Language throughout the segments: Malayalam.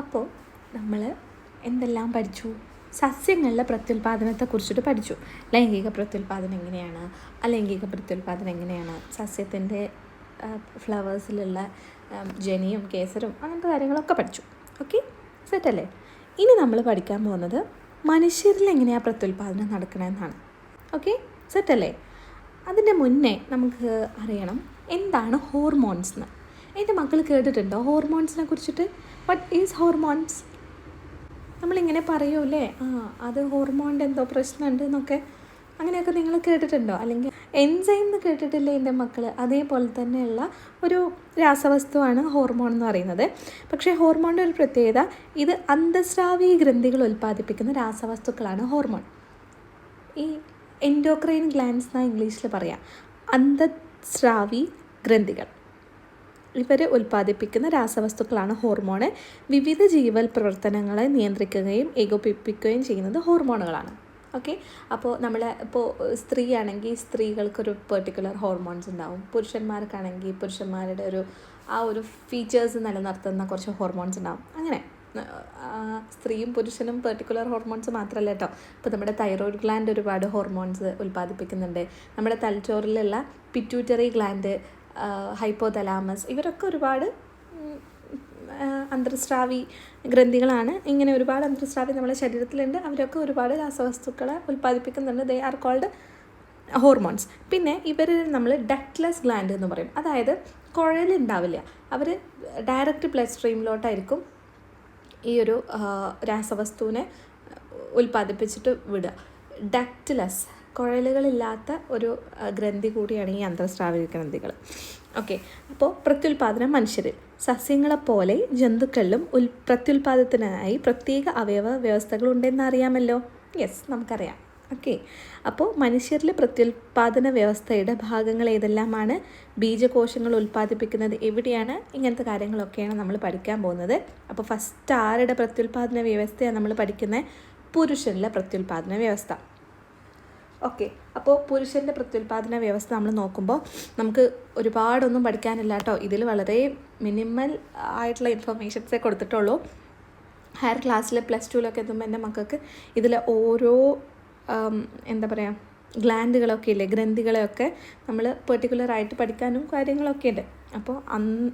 അപ്പോൾ നമ്മൾ എന്തെല്ലാം പഠിച്ചു? സസ്യങ്ങളിലെ പ്രത്യുൽപാദനത്തെക്കുറിച്ചിട്ട് പഠിച്ചു. ലൈംഗിക പ്രത്യുൽപാദനം എങ്ങനെയാണ്? അലൈംഗിക പ്രത്യുൽപാദനം എങ്ങനെയാണ്? സസ്യത്തിന്റെ ഫ്ലവേഴ്സിലുള്ള ജനിയും കേസരും അങ്ങനത്തെ കാര്യങ്ങളൊക്കെ പഠിച്ചു. ഓക്കെ? സെറ്റല്ലേ? ഇനി നമ്മൾ പഠിക്കാൻ പോകുന്നത് മനുഷ്യരിൽ എങ്ങനെയാണ് പ്രത്യുൽപാദനം നടക്കണമെന്നാണ് ഓക്കെ? സെറ്റല്ലേ? അതിന്റെ മുന്നേ നമുക്ക് അറിയണം എന്താണ് ഹോർമോൺസ് എന്ന്. എന്റെ മക്കൾ കേട്ടിട്ടുണ്ടോ ഹോർമോൺസിനെ കുറിച്ചിട്ട് വട്ട് ഈസ് ഹോർമോൺസ് നമ്മളിങ്ങനെ പറയൂലേ ആ അത് ഹോർമോണിന്റെ എന്തോ പ്രശ്നമുണ്ട് എന്നൊക്കെ അങ്ങനെയൊക്കെ നിങ്ങൾ കേട്ടിട്ടുണ്ടോ? അല്ലെങ്കിൽ എൻസൈം എന്ന് കേട്ടിട്ടില്ലേ എന്റെ മക്കൾ അതേപോലെ തന്നെയുള്ള ഒരു രാസവസ്തുവാണ് ഹോർമോൺ എന്ന് പറയുന്നത്. പക്ഷേ ഹോർമോണിന്റെ ഒരു പ്രത്യേകത ഇത് അന്തസ്രാവി ഗ്രന്ഥികൾ ഉൽപ്പാദിപ്പിക്കുന്ന രാസവസ്തുക്കളാണ് ഹോർമോൺ ഈ എൻഡോക്രൈൻ ഗ്ലാൻസ് എന്നാണ് ഇംഗ്ലീഷിൽ പറയാം. അന്തസ്രാവി ഗ്രന്ഥികൾ. ഇവർ ഉൽപ്പാദിപ്പിക്കുന്ന രാസവസ്തുക്കളാണ് ഹോർമോണ്. വിവിധ ജീവൽ പ്രവർത്തനങ്ങളെ നിയന്ത്രിക്കുകയും ഏകോപിപ്പിക്കുകയും ചെയ്യുന്നത് ഹോർമോണുകളാണ്. ഓക്കെ? അപ്പോൾ നമ്മൾ ഇപ്പോൾ സ്ത്രീ ആണെങ്കിൽ സ്ത്രീകൾക്കൊരു പെർട്ടിക്കുലർ ഹോർമോൺസ് ഉണ്ടാവും. പുരുഷന്മാർക്കാണെങ്കിൽ പുരുഷന്മാരുടെ ഒരു ആ ഒരു ഫീച്ചേഴ്സ് നിലനിർത്തുന്ന കുറച്ച് ഹോർമോൺസ് ഉണ്ടാവും. അങ്ങനെ സ്ത്രീയും പുരുഷനും പെർട്ടിക്കുലർ ഹോർമോൺസ് മാത്രമല്ല കേട്ടോ. ഇപ്പോൾ നമ്മുടെ തൈറോയ്ഡ് ഗ്ലാൻഡ് ഒരുപാട് ഹോർമോൺസ് ഉൽപ്പാദിപ്പിക്കുന്നുണ്ട്. നമ്മുടെ തലച്ചോറിലുള്ള പിറ്റ്യൂട്ടറി ഗ്ലാൻഡ് ഹൈപ്പോതലാമസ് ഇവരൊക്കെ ഒരുപാട് അന്തർസ്രാവി ഗ്രന്ഥികളാണ്. ഇങ്ങനെ ഒരുപാട് അന്തർസ്രാവി നമ്മുടെ ശരീരത്തിലുണ്ട്. അവരൊക്കെ ഒരുപാട് രാസവസ്തുക്കളെ ഉൽപ്പാദിപ്പിക്കുന്നുണ്ട്. ദേ ആർ കോൾഡ് ഹോർമോൺസ് പിന്നെ ഇവർ നമ്മൾ ഡക്ട്ലെസ് ഗ്ലാൻഡ് എന്ന് പറയും. അതായത് കുഴലുണ്ടാവില്ല അവർ ഡയറക്റ്റ് ബ്ലഡ് സ്ട്രീമിലോട്ടായിരിക്കും ഈ ഒരു രാസവസ്തുവിനെ ഉൽപ്പാദിപ്പിച്ചിട്ട് വിടുക. ഡക്റ്റിലസ് കുഴലുകളില്ലാത്ത ഒരു ഗ്രന്ഥി കൂടിയാണ് ഈ അന്തർസ്രാവിക ഗ്രന്ഥികൾ. ഓക്കെ. അപ്പോൾ പ്രത്യുൽപാദനം മനുഷ്യരിൽ. സസ്യങ്ങളെപ്പോലെ ജന്തുക്കളിലും ഉൽ പ്രത്യുൽപാദനത്തിനായി പ്രത്യേക അവയവ വ്യവസ്ഥകളുണ്ടെന്ന് അറിയാമല്ലോ? യെസ് നമുക്കറിയാം. ഓക്കെ. അപ്പോൾ മനുഷ്യരിലെ പ്രത്യുൽപാദന വ്യവസ്ഥയുടെ ഭാഗങ്ങൾ ഏതെല്ലാമാണ്? ബീജകോശങ്ങൾ ഉൽപ്പാദിപ്പിക്കുന്നത് എവിടെയാണ്? ഇങ്ങനത്തെ കാര്യങ്ങളൊക്കെയാണ് നമ്മൾ പഠിക്കാൻ പോകുന്നത്. അപ്പോൾ ഫസ്റ്റ് ആരുടെ പ്രത്യുൽപാദന വ്യവസ്ഥയാണ് നമ്മൾ പഠിക്കുന്നത്? പുരുഷനിലെ പ്രത്യുൽപാദന വ്യവസ്ഥ. ഓക്കെ. അപ്പോൾ പുരുഷന്റെ പ്രത്യുൽപാദന വ്യവസ്ഥ നമ്മൾ നോക്കുമ്പോൾ നമുക്ക് ഒരുപാടൊന്നും പഠിക്കാനില്ല കേട്ടോ. ഇതിൽ വളരെ മിനിമൽ ആയിട്ടുള്ള ഇൻഫർമേഷൻസേ കൊടുത്തിട്ടുള്ളൂ. ഹയർ ക്ലാസ്സിൽ പ്ലസ് ടുവിലൊക്കെ എത്തുമ്പോൾ എന്റെ മക്കൾക്ക് ഇതിലെ ഓരോ എന്താ പറയുക ഗ്ലാൻഡുകളൊക്കെ ഇല്ലേ ഗ്രന്ഥികളെയൊക്കെ നമ്മൾ പെർട്ടിക്കുലറായിട്ട് പഠിക്കാനും കാര്യങ്ങളൊക്കെ ഉണ്ട് അപ്പോൾ അന്ന്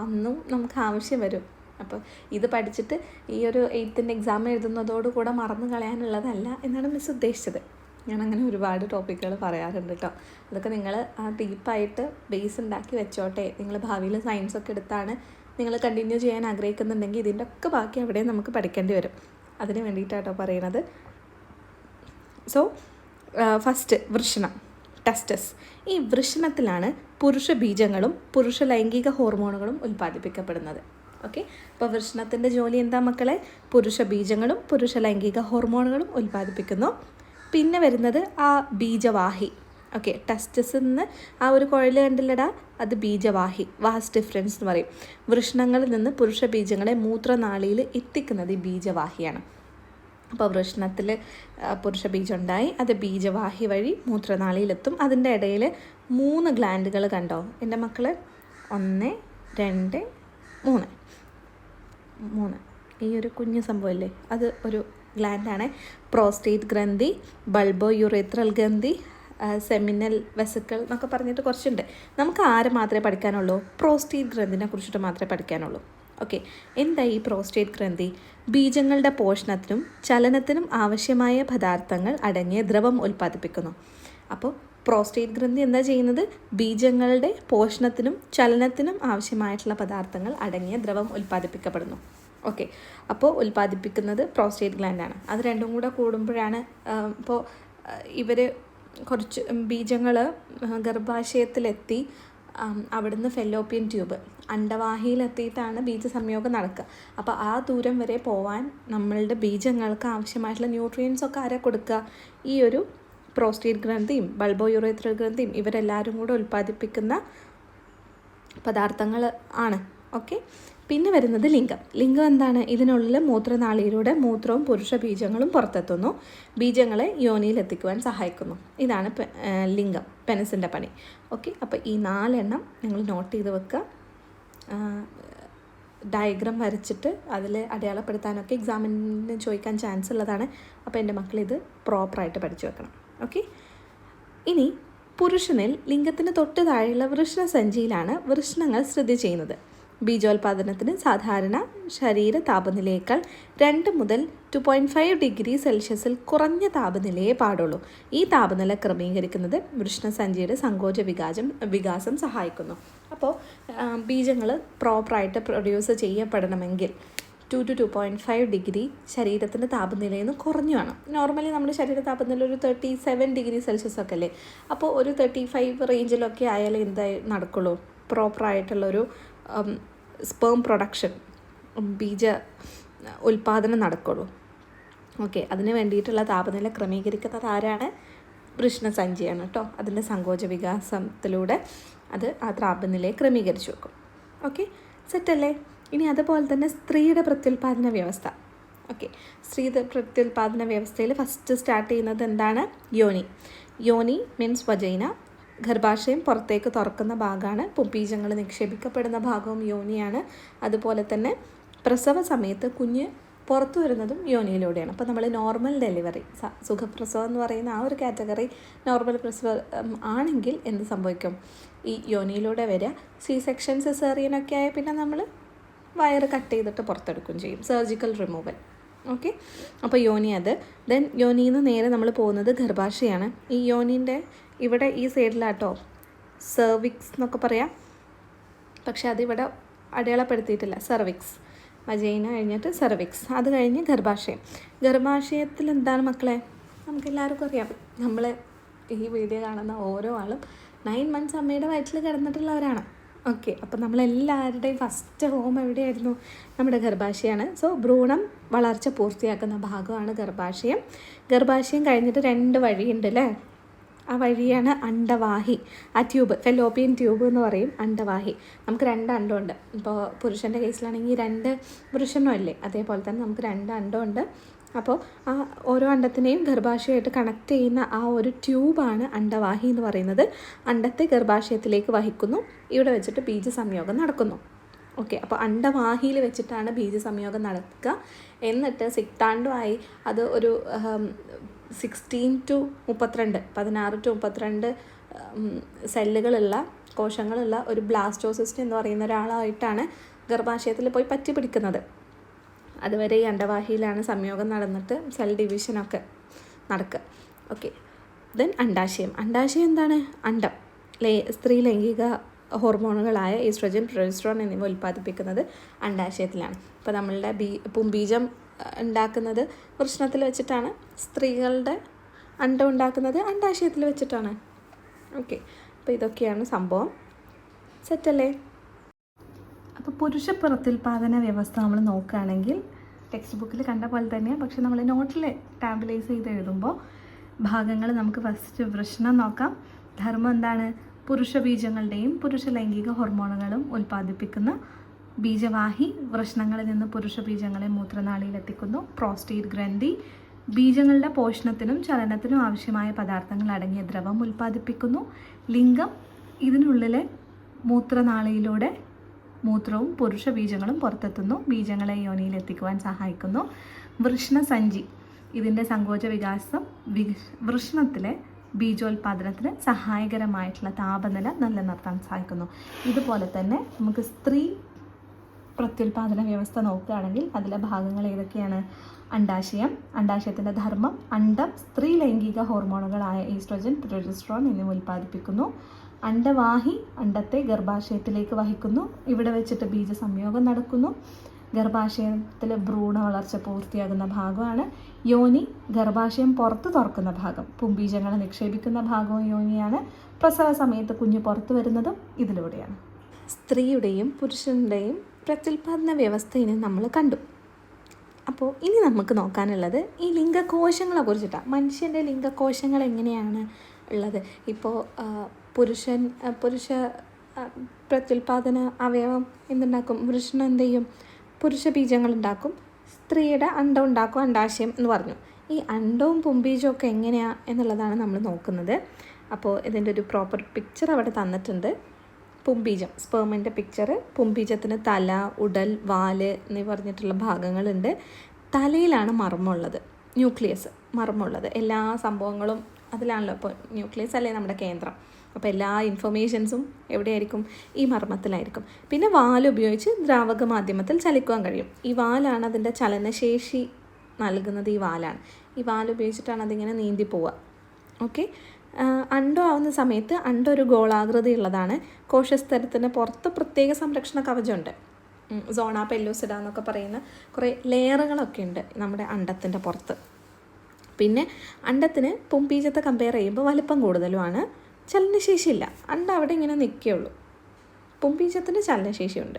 അന്നും നമുക്ക് ആവശ്യം വരും. അപ്പോൾ ഇത് പഠിച്ചിട്ട് ഈ ഒരു എയ്ത്തിന്റെ എക്സാം എഴുതുന്നതോടുകൂടെ മറന്നു കളയാനുള്ളതല്ല എന്നാണ് മിസ് ഉദ്ദേശിച്ചത്. ഞാൻ അങ്ങനെ ഒരുപാട് ടോപ്പിക്കുകൾ പറയാറുണ്ട് കേട്ടോ അതൊക്കെ നിങ്ങൾ ആ ഡീപ്പായിട്ട് ബേസ് ഉണ്ടാക്കി വെച്ചോട്ടെ. നിങ്ങൾ ഭാവിയിൽ സയൻസ് ഒക്കെ എടുത്താണ് നിങ്ങൾ കണ്ടിന്യൂ ചെയ്യാൻ ആഗ്രഹിക്കുന്നുണ്ടെങ്കിൽ ഇതിന്റെ ഒക്കെ ബാക്കി അവിടെ നമുക്ക് പഠിക്കേണ്ടി വരും. അതിന് വേണ്ടിയിട്ടാട്ടോ പറയണത്. സോ ഫസ്റ്റ് വൃഷണം ടെസ്റ്റസ് ഈ വൃഷണത്തിലാണ് പുരുഷ ബീജങ്ങളും പുരുഷ ലൈംഗിക ഹോർമോണുകളും ഉൽപ്പാദിപ്പിക്കപ്പെടുന്നത്. ഓക്കെ അപ്പോൾ വൃഷണത്തിന്റെ ജോലി എന്താ മക്കളെ? പുരുഷ ബീജങ്ങളും പുരുഷ ലൈംഗിക ഹോർമോണുകളും ഉൽപ്പാദിപ്പിക്കുന്നു. പിന്നെ വരുന്നത് ആ ബീജവാഹി. ഓക്കെ ടെസ്റ്റസ് നിന്ന് ആ ഒരു കുഴൽ കണ്ടില്ലടാ? അത് ബീജവാഹി. വാസ് ഡിഫറൻസ് എന്ന് പറയും. വൃഷ്ണങ്ങളിൽ നിന്ന് പുരുഷ ബീജങ്ങളെ മൂത്രനാളിയിൽ എത്തിക്കുന്നത് ഈ ബീജവാഹിയാണ്. അപ്പോൾ വൃഷ്ണത്തിൽ പുരുഷ ബീജം ഉണ്ടായി. അത് ബീജവാഹി വഴി മൂത്രനാളിയിലെത്തും അതിന്റെ ഇടയിൽ മൂന്ന് ഗ്ലാൻഡുകൾ കണ്ടോ? എന്റെ മക്കൾ ഒന്ന് രണ്ട് മൂന്ന്. മൂന്ന്. ഈ ഒരു കുഞ്ഞു സംഭവമല്ലേ അത് ഒരു ഗ്ലാൻഡാണ്. പ്രോസ്റ്റേറ്റ് ഗ്രന്ഥി ബൾബോ യുറേത്രൽ ഗ്രന്ഥി സെമിനൽ വെസിക്കിൾ എന്നൊക്കെ പറഞ്ഞിട്ട് കുറച്ചുണ്ട്. നമുക്ക് ആരെ മാത്രമേ പഠിക്കാനുള്ളൂ? പ്രോസ്റ്റേറ്റ് ഗ്രന്ഥിനെ കുറിച്ചിട്ട് മാത്രമേ പഠിക്കാനുള്ളൂ. ഓക്കെ. എന്താ ഈ പ്രോസ്റ്റേറ്റ് ഗ്രന്ഥി? ബീജങ്ങളുടെ പോഷണത്തിനും ചലനത്തിനും ആവശ്യമായ പദാർത്ഥങ്ങൾ അടങ്ങിയ ദ്രവം ഉൽപ്പാദിപ്പിക്കുന്നു. അപ്പോൾ പ്രോസ്റ്റേറ്റ് ഗ്രന്ഥി എന്താ ചെയ്യുന്നത്? ബീജങ്ങളുടെ പോഷണത്തിനും ചലനത്തിനും ആവശ്യമായിട്ടുള്ള പദാർത്ഥങ്ങൾ അടങ്ങിയ ദ്രവം ഉൽപ്പാദിപ്പിക്കപ്പെടുന്നു. ഓക്കെ. അപ്പോൾ ഉൽപ്പാദിപ്പിക്കുന്നത് പ്രോസ്റ്റേറ്റ് ഗ്ലാൻഡാണ് അത് രണ്ടും കൂടെ കൂടുമ്പോഴാണ് ഇപ്പോൾ ഇവർ കുറച്ച് ബീജങ്ങൾ ഗർഭാശയത്തിലെത്തി അവിടുന്ന് ഫെല്ലോപ്പിയൻ ട്യൂബ് അണ്ടവാഹിയിലെത്തിയിട്ടാണ് ബീജസംയോഗം നടക്കുക. അപ്പോൾ ആ ദൂരം വരെ പോവാൻ നമ്മളുടെ ബീജങ്ങൾക്ക് ആവശ്യമായിട്ടുള്ള ന്യൂട്രിയൻസ് ഒക്കെ ആരാ കൊടുക്കുക? ഈ ഒരു പ്രോസ്റ്റേറ്റ് ഗ്രന്ഥിയും ബൾബോ യുറേത്ര ഗ്രന്ഥിയും ഇവരെല്ലാവരും കൂടെ ഉൽപ്പാദിപ്പിക്കുന്ന പദാർത്ഥങ്ങൾ ആണ്. ഓക്കെ. പിന്നെ വരുന്നത് ലിംഗം. ലിംഗം എന്താണ്? ഇതിനുള്ളിൽ മൂത്രനാളിയിലൂടെ മൂത്രവും പുരുഷ ബീജങ്ങളും പുറത്തെത്തുന്നു. ബീജങ്ങളെ യോനിയിൽ എത്തിക്കുവാൻ സഹായിക്കുന്നു. ഇതാണ് ലിംഗം പെനസിന്റെ പണി. ഓക്കെ അപ്പോൾ ഈ നാലെണ്ണം നിങ്ങൾ നോട്ട് ചെയ്ത് വെക്കുക. ഡയഗ്രാം വരച്ചിട്ട് അതിൽ അടയാളപ്പെടുത്താനൊക്കെ എക്സാമിന് ചോദിക്കാൻ ചാൻസ് ഉള്ളതാണ്. അപ്പോൾ എന്റെ മക്കൾ ഇത് പ്രോപ്പറായിട്ട് പഠിച്ചു വെക്കണം. ഓക്കെ ഇനി പുരുഷനിൽ ലിംഗത്തിന് തൊട്ട് താഴെയുള്ള വൃഷ്ണസഞ്ചിയിലാണ് വൃഷ്ണങ്ങൾ സ്ഥിതി ചെയ്യുന്നത്. ബീജോൽപാദനത്തിന് സാധാരണ ശരീര താപനിലയേക്കാൾ രണ്ട് മുതൽ ടു പോയിന്റ് ഫൈവ് ഡിഗ്രി സെൽഷ്യസിൽ കുറഞ്ഞ താപനിലയെ പാടുള്ളൂ. ഈ താപനില ക്രമീകരിക്കുന്നത് വൃഷ്ണസഞ്ചിയുടെ സങ്കോച വികാസം വികാസം സഹായിക്കുന്നു. അപ്പോൾ ബീജങ്ങൾ പ്രോപ്പറായിട്ട് produce ചെയ്യപ്പെടണമെങ്കിൽ two to two point five degree ശരീരത്തിന്റെ താപനിലയിൽ നിന്ന് കുറഞ്ഞു വേണം. നോർമലി നമ്മുടെ ശരീര താപനില ഒരു തേർട്ടി സെവൻ ഡിഗ്രി സെൽഷ്യസ് ഒക്കെ അല്ലേ? അപ്പോൾ ഒരു തേർട്ടി ഫൈവ് റേഞ്ചിലൊക്കെ ആയാലും എന്തായി നടക്കുള്ളൂ? പ്രോപ്പറായിട്ടുള്ളൊരു സ്പേം പ്രൊഡക്ഷൻ ബീജ ഉൽപാദനം നടക്കുള്ളൂ. ഓക്കെ അതിന് വേണ്ടിയിട്ടുള്ള താപനില ക്രമീകരിക്കുന്നത് ആരാണ്? വൃഷ്ണസഞ്ചിയാണ് കേട്ടോ അതിന്റെ സങ്കോച വികാസത്തിലൂടെ അത് ആ താപനിലയെ ക്രമീകരിച്ചു വെക്കും. ഓക്കെ സെറ്റല്ലേ ഇനി അതുപോലെ തന്നെ സ്ത്രീയുടെ പ്രത്യുൽപാദന വ്യവസ്ഥ. ഓക്കെ സ്ത്രീയുടെ പ്രത്യുൽപാദന വ്യവസ്ഥയിൽ ഫസ്റ്റ് സ്റ്റാർട്ട് ചെയ്യുന്നത് എന്താണ്? യോനി. യോനി മീൻസ് വജൈന ഗർഭാശയം പുറത്തേക്ക് തുറക്കുന്ന ഭാഗമാണ്. പുപ്പീജങ്ങൾ നിക്ഷേപിക്കപ്പെടുന്ന ഭാഗവും യോനിയാണ്. അതുപോലെ തന്നെ പ്രസവ സമയത്ത് കുഞ്ഞ് പുറത്തു വരുന്നതും യോനിയിലൂടെയാണ്. അപ്പോൾ നമ്മൾ നോർമൽ ഡെലിവറി സുഖപ്രസവം എന്ന് പറയുന്ന ആ ഒരു കാറ്റഗറി നോർമൽ പ്രസവം ആണെങ്കിൽ എന്ത് സംഭവിക്കും? ഈ യോനിയിലൂടെ വരിക സി സെക്ഷൻ സെസേറിയനൊക്കെ ആയ പിന്നെ നമ്മൾ വയറ് കട്ട് ചെയ്തിട്ട് പുറത്തെടുക്കുകയും ചെയ്യും. Surgical removal. ഓക്കെ? അപ്പോൾ യോനി അത്. ദെൻ യോനിയിൽ നിന്ന് നേരെ നമ്മൾ പോകുന്നത് ഗർഭാശയാണ്. ഈ യോനിന്റെ ഇവിടെ ഈ സൈഡിലാട്ടോ സെർവിക്സ് എന്നൊക്കെ പറയാം. പക്ഷെ അതിവിടെ അടയാളപ്പെടുത്തിയിട്ടില്ല സെർവിക്സ് വജൈന കഴിഞ്ഞിട്ട് സെർവിക്സ് അത് കഴിഞ്ഞ് ഗർഭാശയം. ഗർഭാശയത്തിൽ എന്താണ് മക്കളെ? നമുക്ക് എല്ലാവർക്കും അറിയാം. നമ്മൾ ഈ വീഡിയോ കാണുന്ന ഓരോ ആളും നയൻ മന്ത്സ് അമ്മയുടെ വയറ്റിൽ കിടന്നിട്ടുള്ളവരാണ്. ഓക്കെ അപ്പം നമ്മളെല്ലാവരുടെയും ഫസ്റ്റ് ഹോം എവിടെയായിരുന്നു? നമ്മുടെ ഗർഭാശയമാണ് സോ ഭ്രൂണം വളർച്ച പൂർത്തിയാക്കുന്ന ഭാഗമാണ് ഗർഭാശയം. ഗർഭാശയം കഴിഞ്ഞിട്ട് രണ്ട് വഴിയുണ്ട് അല്ലേ? ആ വഴിയാണ് അണ്ടവാഹി ആ ട്യൂബ് ഫെലോപ്പിയൻ ട്യൂബ് എന്ന് പറയും അണ്ടവാഹി നമുക്ക് രണ്ട് അണ്ടമുണ്ട്. ഇപ്പോൾ പുരുഷന്റെ കേസിലാണെങ്കിൽ രണ്ട് പുരുഷനും അല്ലേ? അതേപോലെ തന്നെ നമുക്ക് രണ്ട് അണ്ടമുണ്ട്. അപ്പോൾ ആ ഓരോ അണ്ടത്തിനെയും ഗർഭാശയമായിട്ട് കണക്ട് ചെയ്യുന്ന ആ ഒരു ട്യൂബാണ് അണ്ടവാഹി എന്ന് പറയുന്നത്. അണ്ടത്തെ ഗർഭാശയത്തിലേക്ക് വഹിക്കുന്നു. ഇവിടെ വെച്ചിട്ട് ബീജ സംയോഗം നടക്കുന്നു. ഓക്കെ അപ്പോൾ അണ്ടവാഹിയിൽ വെച്ചിട്ടാണ് ബീജ സംയോഗം നടക്കുക. എന്നിട്ട് സിക്താണ്ടുമായി അത് ഒരു സിക്സ്റ്റീൻ ടു മുപ്പത്തിരണ്ട് പതിനാറ് ടു മുപ്പത്തിരണ്ട് സെല്ലുകളുള്ള കോശങ്ങളുള്ള ഒരു ബ്ലാസ്റ്റോസിസ്റ്റ് എന്ന് പറയുന്ന ഒരാളായിട്ടാണ് ഗർഭാശയത്തിൽ പോയി പറ്റി പിടിക്കുന്നത് അതുവരെ ഈ അണ്ടവാഹിയിലാണ് സംയോഗം നടന്നിട്ട് സെൽ ഡിവിഷനൊക്കെ നടക്കുക. ഓക്കെ ദെൻ അണ്ടാശയം അണ്ടാശയം എന്താണ്? അണ്ടം ലേ സ്ത്രീ ലൈംഗിക ഹോർമോണുകളായ ഈസ്ട്രജൻ പ്രൊജസ്ട്രോൺ എന്നിവ ഉൽപ്പാദിപ്പിക്കുന്നത് അണ്ടാശയത്തിലാണ് ഇപ്പോൾ നമ്മളുടെ ബീ പുംബീജം ഉണ്ടാക്കുന്നത് വൃഷ്ണത്തിൽ വെച്ചിട്ടാണ്. സ്ത്രീകളുടെ അണ്ടം ഉണ്ടാക്കുന്നത് അണ്ടാശയത്തിൽ വെച്ചിട്ടാണ്. ഓക്കെ. അപ്പോൾ ഇതൊക്കെയാണ് സംഭവം. സെറ്റല്ലേ? അപ്പോൾ പുരുഷ പുറത്തുൽപാദന വ്യവസ്ഥ നമ്മൾ നോക്കുകയാണെങ്കിൽ ടെക്സ്റ്റ് ബുക്കിൽ കണ്ട പോലെ തന്നെയാണ് പക്ഷെ നമ്മൾ നോട്ടിൽ ടാബിലൈസ് ചെയ്ത് എഴുതുമ്പോൾ ഭാഗങ്ങൾ നമുക്ക് ഫസ്റ്റ് വൃഷ്ണം നോക്കാം. ധർമ്മം എന്താണ്? പുരുഷ ബീജങ്ങളുടെയും പുരുഷ ലൈംഗിക ഹോർമോണുകളും ഉൽപ്പാദിപ്പിക്കുന്ന ബീജവാഹി വൃഷ്ണങ്ങളിൽ നിന്ന് പുരുഷ ബീജങ്ങളെ മൂത്രനാളിയിൽ എത്തിക്കുന്നു. പ്രോസ്റ്റേറ്റ് ഗ്രന്ഥി ബീജങ്ങളുടെ പോഷണത്തിനും ചലനത്തിനും ആവശ്യമായ പദാർത്ഥങ്ങൾ അടങ്ങിയ ദ്രവം ഉൽപ്പാദിപ്പിക്കുന്നു. ലിംഗം ഇതിനുള്ളിലെ മൂത്രനാളിയിലൂടെ മൂത്രവും പുരുഷ ബീജങ്ങളും പുറത്തെത്തുന്നു. ബീജങ്ങളെ യോനിയിൽ എത്തിക്കുവാൻ സഹായിക്കുന്നു. വൃഷ്ണസഞ്ചി ഇതിന്റെ സങ്കോച വികാസം വി വൃഷ്ണത്തിലെ ബീജോൽപാദനത്തിന് സഹായകരമായിട്ടുള്ള താപനില നിലനിർത്താൻ സഹായിക്കുന്നു. ഇതുപോലെ തന്നെ നമുക്ക് സ്ത്രീ പ്രത്യുൽപാദന വ്യവസ്ഥ നോക്കുകയാണെങ്കിൽ അതിലെ ഭാഗങ്ങൾ ഏതൊക്കെയാണ്? അണ്ടാശയം അണ്ടാശയത്തിന്റെ ധർമ്മം അണ്ടം സ്ത്രീ ലൈംഗിക ഹോർമോണുകളായ ഈസ്ട്രോജൻ പ്രൊജസ്ട്രോൺ എന്നിവ ഉൽപ്പാദിപ്പിക്കുന്നു. അണ്ടവാഹി അണ്ടത്തെ ഗർഭാശയത്തിലേക്ക് വഹിക്കുന്നു. ഇവിടെ വെച്ചിട്ട് ബീജ സംയോഗം നടക്കുന്നു. ഗർഭാശയത്തിൽ ഭ്രൂണ വളർച്ച പൂർത്തിയാകുന്ന ഭാഗമാണ് യോനി. ഗർഭാശയം പുറത്ത് തുറക്കുന്ന ഭാഗം പുംബീജങ്ങളെ നിക്ഷേപിക്കുന്ന ഭാഗവും യോനിയാണ്. പ്രസവ സമയത്ത് കുഞ്ഞ് പുറത്തു വരുന്നതും ഇതിലൂടെയാണ്. സ്ത്രീയുടെയും പുരുഷന്റെയും പ്രത്യുൽപാദന വ്യവസ്ഥയിനെ നമ്മൾ കണ്ടു. അപ്പോൾ ഇനി നമുക്ക് നോക്കാനുള്ളത് ഈ ലിംഗകോശങ്ങളെ കുറിച്ചിട്ടാണ് മനുഷ്യന്റെ ലിംഗകോശങ്ങൾ എങ്ങനെയാണ് ഉള്ളത്? ഇപ്പോൾ പുരുഷൻ പുരുഷ പ്രത്യുൽപാദന അവയവം എന്തുണ്ടാക്കും? പുരുഷൻ എന്ത് ചെയ്യും? പുരുഷ ബീജങ്ങൾ ഉണ്ടാക്കും. സ്ത്രീയുടെ അണ്ടം ഉണ്ടാക്കും അണ്ടാശയം എന്ന് പറഞ്ഞു. ഈ അണ്ടവും പുംബീജവും ഒക്കെ എങ്ങനെയാണ് എന്നുള്ളതാണ് നമ്മൾ നോക്കുന്നത്. അപ്പോൾ ഇതിന്റെ ഒരു പ്രോപ്പർ പിക്ചർ അവിടെ തന്നിട്ടുണ്ട്. പുംബീജം. സ്പേമിന്റെ പിക്ചർ പുംബീജത്തിന് തല ഉടൽ വാൽ എന്നീ പറഞ്ഞിട്ടുള്ള ഭാഗങ്ങളുണ്ട്. തലയിലാണ് മർമ്മമുള്ളത്. ന്യൂക്ലിയസ് മർമ്മമുള്ളത്. എല്ലാ സംഭവങ്ങളും അതിലാണല്ലോ. ഇപ്പോൾ ന്യൂക്ലിയസ് അല്ലേ നമ്മുടെ കേന്ദ്രം. അപ്പോൾ എല്ലാ ഇൻഫർമേഷൻസും എവിടെയായിരിക്കും? ഈ മർമ്മത്തിലായിരിക്കും. പിന്നെ വാലുപയോഗിച്ച് ദ്രാവക മാധ്യമത്തിൽ ചലിക്കുവാൻ കഴിയും. ഈ വാലാണ് അതിന്റെ ചലനശേഷി നൽകുന്നത് ഈ വാലാണ്. ഈ വാലുപയോഗിച്ചിട്ടാണ് അതിങ്ങനെ നീന്തി പോവുക. ഓക്കെ അണ്ടോ ആവുന്ന സമയത്ത് അണ്ടോ ഒരു ഗോളാകൃതി ഉള്ളതാണ് കോശസ്തരത്തിന് പുറത്ത് പ്രത്യേക സംരക്ഷണ കവചമുണ്ട്. സോണ പെല്ലോസിഡ എന്നൊക്കെ പറയുന്ന കുറേ ലെയറുകളൊക്കെ ഉണ്ട് നമ്മുടെ അണ്ടത്തിന്റെ പുറത്ത്. പിന്നെ അണ്ടത്തിന് പൊമ്പീജത്തെ കമ്പയർ ചെയ്യുമ്പോൾ വലിപ്പം കൂടുതലുമാണ്. ചലനശേഷിയില്ല. അണ്ട അവിടെ ഇങ്ങനെ നിൽക്കുകയുള്ളൂ പൊമ്പീജത്തിന് ചലനശേഷിയുണ്ട്.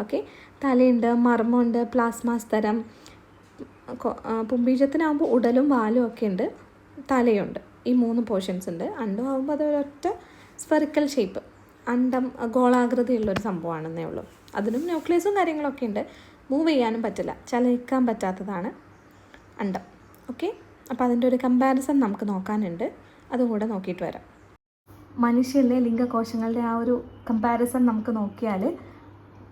ഓക്കെ? തലയുണ്ട് മർമ്മമുണ്ട് പ്ലാസ്മ സ്തരം പുംബീജത്തിനാകുമ്പോൾ ഉടലും വാലും ഒക്കെ ഉണ്ട് തലയുണ്ട്. ഈ മൂന്ന് പോർഷൻസ് ഉണ്ട്. അണ്ടം ആകുമ്പോൾ അത് ഒരൊറ്റ സ്പെറിക്കൽ ഷേപ്പ് അണ്ടം ഗോളാകൃതിയുള്ളൊരു സംഭവമാണെന്നേ ഉള്ളൂ. അതിനും ന്യൂക്ലിയസും കാര്യങ്ങളൊക്കെ ഉണ്ട്. മൂവ് ചെയ്യാനും പറ്റില്ല. ചലിക്കാൻ പറ്റാത്തതാണ് അണ്ടം. ഓക്കെ അപ്പോൾ അതിന്റെ ഒരു കമ്പാരിസൺ നമുക്ക് നോക്കാനുണ്ട്. അതുകൂടെ നോക്കിയിട്ട് വരാം. മനുഷ്യരിലെ ലിംഗകോശങ്ങളുടെ ആ ഒരു കമ്പാരിസൺ നമുക്ക് നോക്കിയാൽ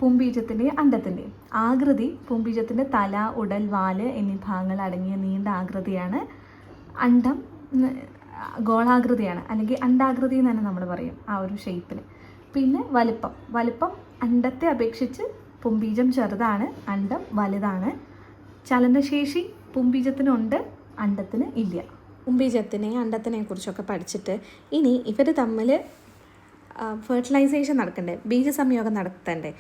പൂമ്പീജത്തിന്റെയും അണ്ടത്തിന്റെയും ആകൃതി പൂമ്പീജത്തിന്റെ തല ഉടൽ വാൽ എന്നീ ഭാഗങ്ങൾ അടങ്ങിയ നീണ്ട ആകൃതിയാണ് അണ്ടം ഗോളാകൃതിയാണ്. അല്ലെങ്കിൽ അണ്ടാകൃതി എന്ന് തന്നെ നമ്മൾ പറയും ആ ഒരു ഷേപ്പിൽ പിന്നെ വലിപ്പം. വലിപ്പം അണ്ടത്തെ അപേക്ഷിച്ച് പുംബീജം ചെറുതാണ് അണ്ടം വലുതാണ്. ചലനശേഷി പുംബീജത്തിനുണ്ട് അണ്ടത്തിന് ഇല്ല. പുംബീജത്തിനെ അണ്ടത്തിനെ കുറിച്ചൊക്കെ പഠിച്ചിട്ട് ഇനി ഇവർ തമ്മിൽ ഫെർട്ടിലൈസേഷൻ നടക്കണ്ടേ? ബീജസംയോഗം നടത്തണ്ടേ?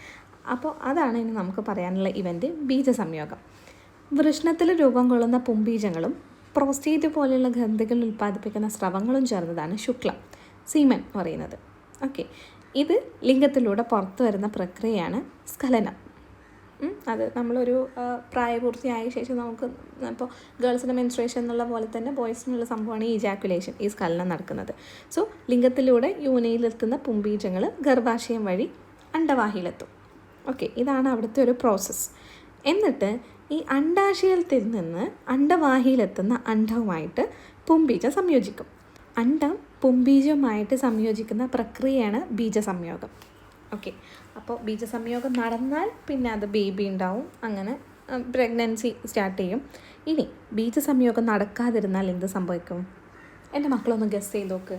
അപ്പോൾ അതാണ് ഇനി നമുക്ക് പറയാനുള്ള ഇവന്റ് ബീജസംയോഗം. വൃഷ്ണത്തിൽ രൂപം കൊള്ളുന്ന പുംബീജങ്ങളും പ്രോസ്റ്റേറ്റ് പോലെയുള്ള ഗ്രന്ഥികൾ ഉൽപ്പാദിപ്പിക്കുന്ന സ്രവങ്ങളും ചേർന്നതാണ് ശുക്ലം സീമൻ എന്ന് പറയുന്നത്. ഓക്കെ ഇത് ലിംഗത്തിലൂടെ പുറത്തു വരുന്ന പ്രക്രിയയാണ് സ്ഖലനം. അത് നമ്മളൊരു പ്രായപൂർത്തിയായ ശേഷം നമുക്ക് ഇപ്പോൾ ഗേൾസിന്റെ മെൻസ്ട്രേഷൻ എന്നുള്ള പോലെ തന്നെ ബോയ്സിനുള്ള സംഭവമാണ് ഈ ഇജാക്കുലേഷൻ ഈ സ്കലനം നടക്കുന്നത്. സോ ലിംഗത്തിലൂടെ യൂനയിലെത്തുന്ന പുംബീജങ്ങൾ ഗർഭാശയം വഴി അണ്ടവാഹിയിലെത്തും ഓക്കെ ഇതാണ് അവിടുത്തെ ഒരു പ്രോസസ്സ് എന്നിട്ട് ഈ അണ്ടാശയത്തിൽ നിന്ന് അണ്ടവാഹിയിലെത്തുന്ന അണ്ഡവുമായിട്ട് പുംബീജം സംയോജിക്കും. അണ്ടം പുംബീജവുമായിട്ട് സംയോജിക്കുന്ന പ്രക്രിയയാണ് ബീജസംയോഗം. ഓക്കെ. അപ്പോൾ ബീജസംയോഗം നടന്നാൽ പിന്നെ അത് ബേബി ഉണ്ടാവും. അങ്ങനെ പ്രഗ്നൻസി സ്റ്റാർട്ട് ചെയ്യും. ഇനി ബീജസംയോഗം നടക്കാതിരുന്നാൽ എന്ത് സംഭവിക്കും? എന്റെ മക്കളൊന്ന് ഗസ് ചെയ്ത് നോക്ക്.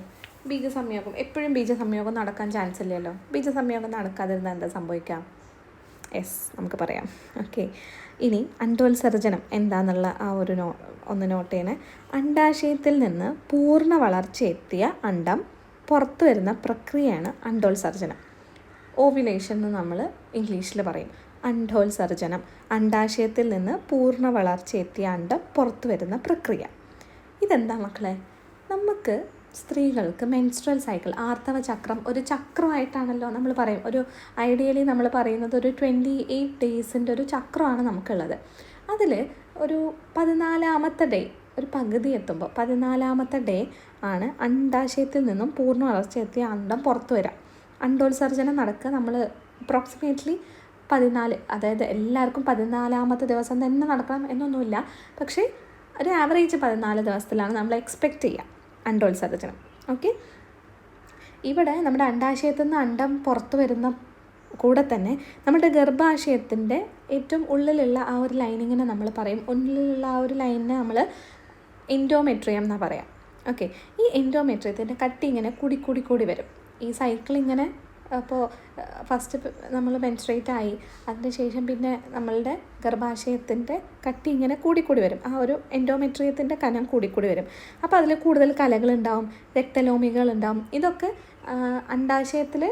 ബീജസംയോഗം എപ്പോഴും ബീജസംയോഗം നടക്കാൻ ചാൻസ് ഇല്ലല്ലോ. ബീജസംയോഗം നടക്കാതിരുന്നാൽ എന്താ സംഭവിക്കാം? യെസ് നമുക്ക് പറയാം. ഓക്കെ. ഇനി അണ്ടോത്സർജനം എന്താണെന്നുള്ള ആ ഒരു നോ ഒന്ന് നോട്ട് ചെയ്യണേ. അണ്ടാശയത്തിൽ നിന്ന് പൂർണ വളർച്ചയെത്തിയ അണ്ടം പുറത്തു വരുന്ന പ്രക്രിയയാണ് അണ്ടോത്സർജനം ഓവിലേഷൻ എന്ന് നമ്മൾ ഇംഗ്ലീഷിൽ പറയും. അണ്ടോത്സർജനം അണ്ടാശയത്തിൽ നിന്ന് പൂർണ വളർച്ചയെത്തിയ അണ്ടം പുറത്തു വരുന്ന പ്രക്രിയ. ഇതെന്താ മക്കളെ? നമുക്ക് സ്ത്രീകൾക്ക് മെൻസ്ട്രൽ സൈക്കിൾ ആർത്തവ ചക്രം ഒരു ചക്രമായിട്ടാണല്ലോ നമ്മൾ പറയും. ഒരു ഐഡിയലി നമ്മൾ പറയുന്നത് ഒരു ട്വന്റി എയ്റ്റ് ഡേയ്സിന്റെ ഒരു ചക്രമാണ് നമുക്കുള്ളത്. അതിൽ ഒരു പതിനാലാമത്തെ ഡേ ഒരു പകുതി എത്തുമ്പോൾ പതിനാലാമത്തെ ഡേ ആണ് അണ്ടാശയത്തിൽ നിന്നും പൂർണ വളർച്ച എത്തിയ അണ്ടം പുറത്തു വരാം അണ്ടോത്സർജനം നടക്കുക നമ്മൾ അപ്രോക്സിമേറ്റ്ലി പതിനാല് അതായത് എല്ലാവർക്കും പതിനാലാമത്തെ ദിവസം തന്നെ നടക്കണം എന്നൊന്നുമില്ല. പക്ഷേ ഒരു ആവറേജ് പതിനാല് ദിവസത്തിലാണ് നമ്മൾ എക്സ്പെക്റ്റ് ചെയ്യുക. അണ്ടോത്സർജനം ഓക്കെ? ഇവിടെ നമ്മുടെ അണ്ടാശയത്തിൽ നിന്ന് അണ്ടം പുറത്തു വരുന്ന കൂടെ തന്നെ നമ്മുടെ ഗർഭാശയത്തിന്റെ ഏറ്റവും ഉള്ളിലുള്ള ആ ഒരു ലൈനിങ്ങിനെ നമ്മൾ പറയും. ഉള്ളിലുള്ള ആ ഒരു ലൈനിനെ നമ്മൾ എൻഡോമെട്രിയം എന്നാണ് പറയാം. ഓക്കെ? ഈ എൻഡോമെട്രിയത്തിന്റെ കട്ടി ഇങ്ങനെ കൂടി കൂടി കൂടി വരും. ഈ സൈക്കിൾ ഇങ്ങനെ അപ്പോൾ ഫസ്റ്റ് നമ്മൾ മെൻസ്ട്രേറ്റ് ആയി. അതിനുശേഷം പിന്നെ നമ്മളുടെ ഗർഭാശയത്തിന്റെ കട്ടി ഇങ്ങനെ കൂടിക്കൂടി വരും. ആ ഒരു എൻഡോമെട്രിയത്തിന്റെ കനം കൂടിക്കൂടി വരും. അപ്പോൾ അതിൽ കൂടുതൽ കലകളുണ്ടാവും രക്തലോമികളുണ്ടാവും. ഇതൊക്കെ അണ്ടാശയത്തിൽ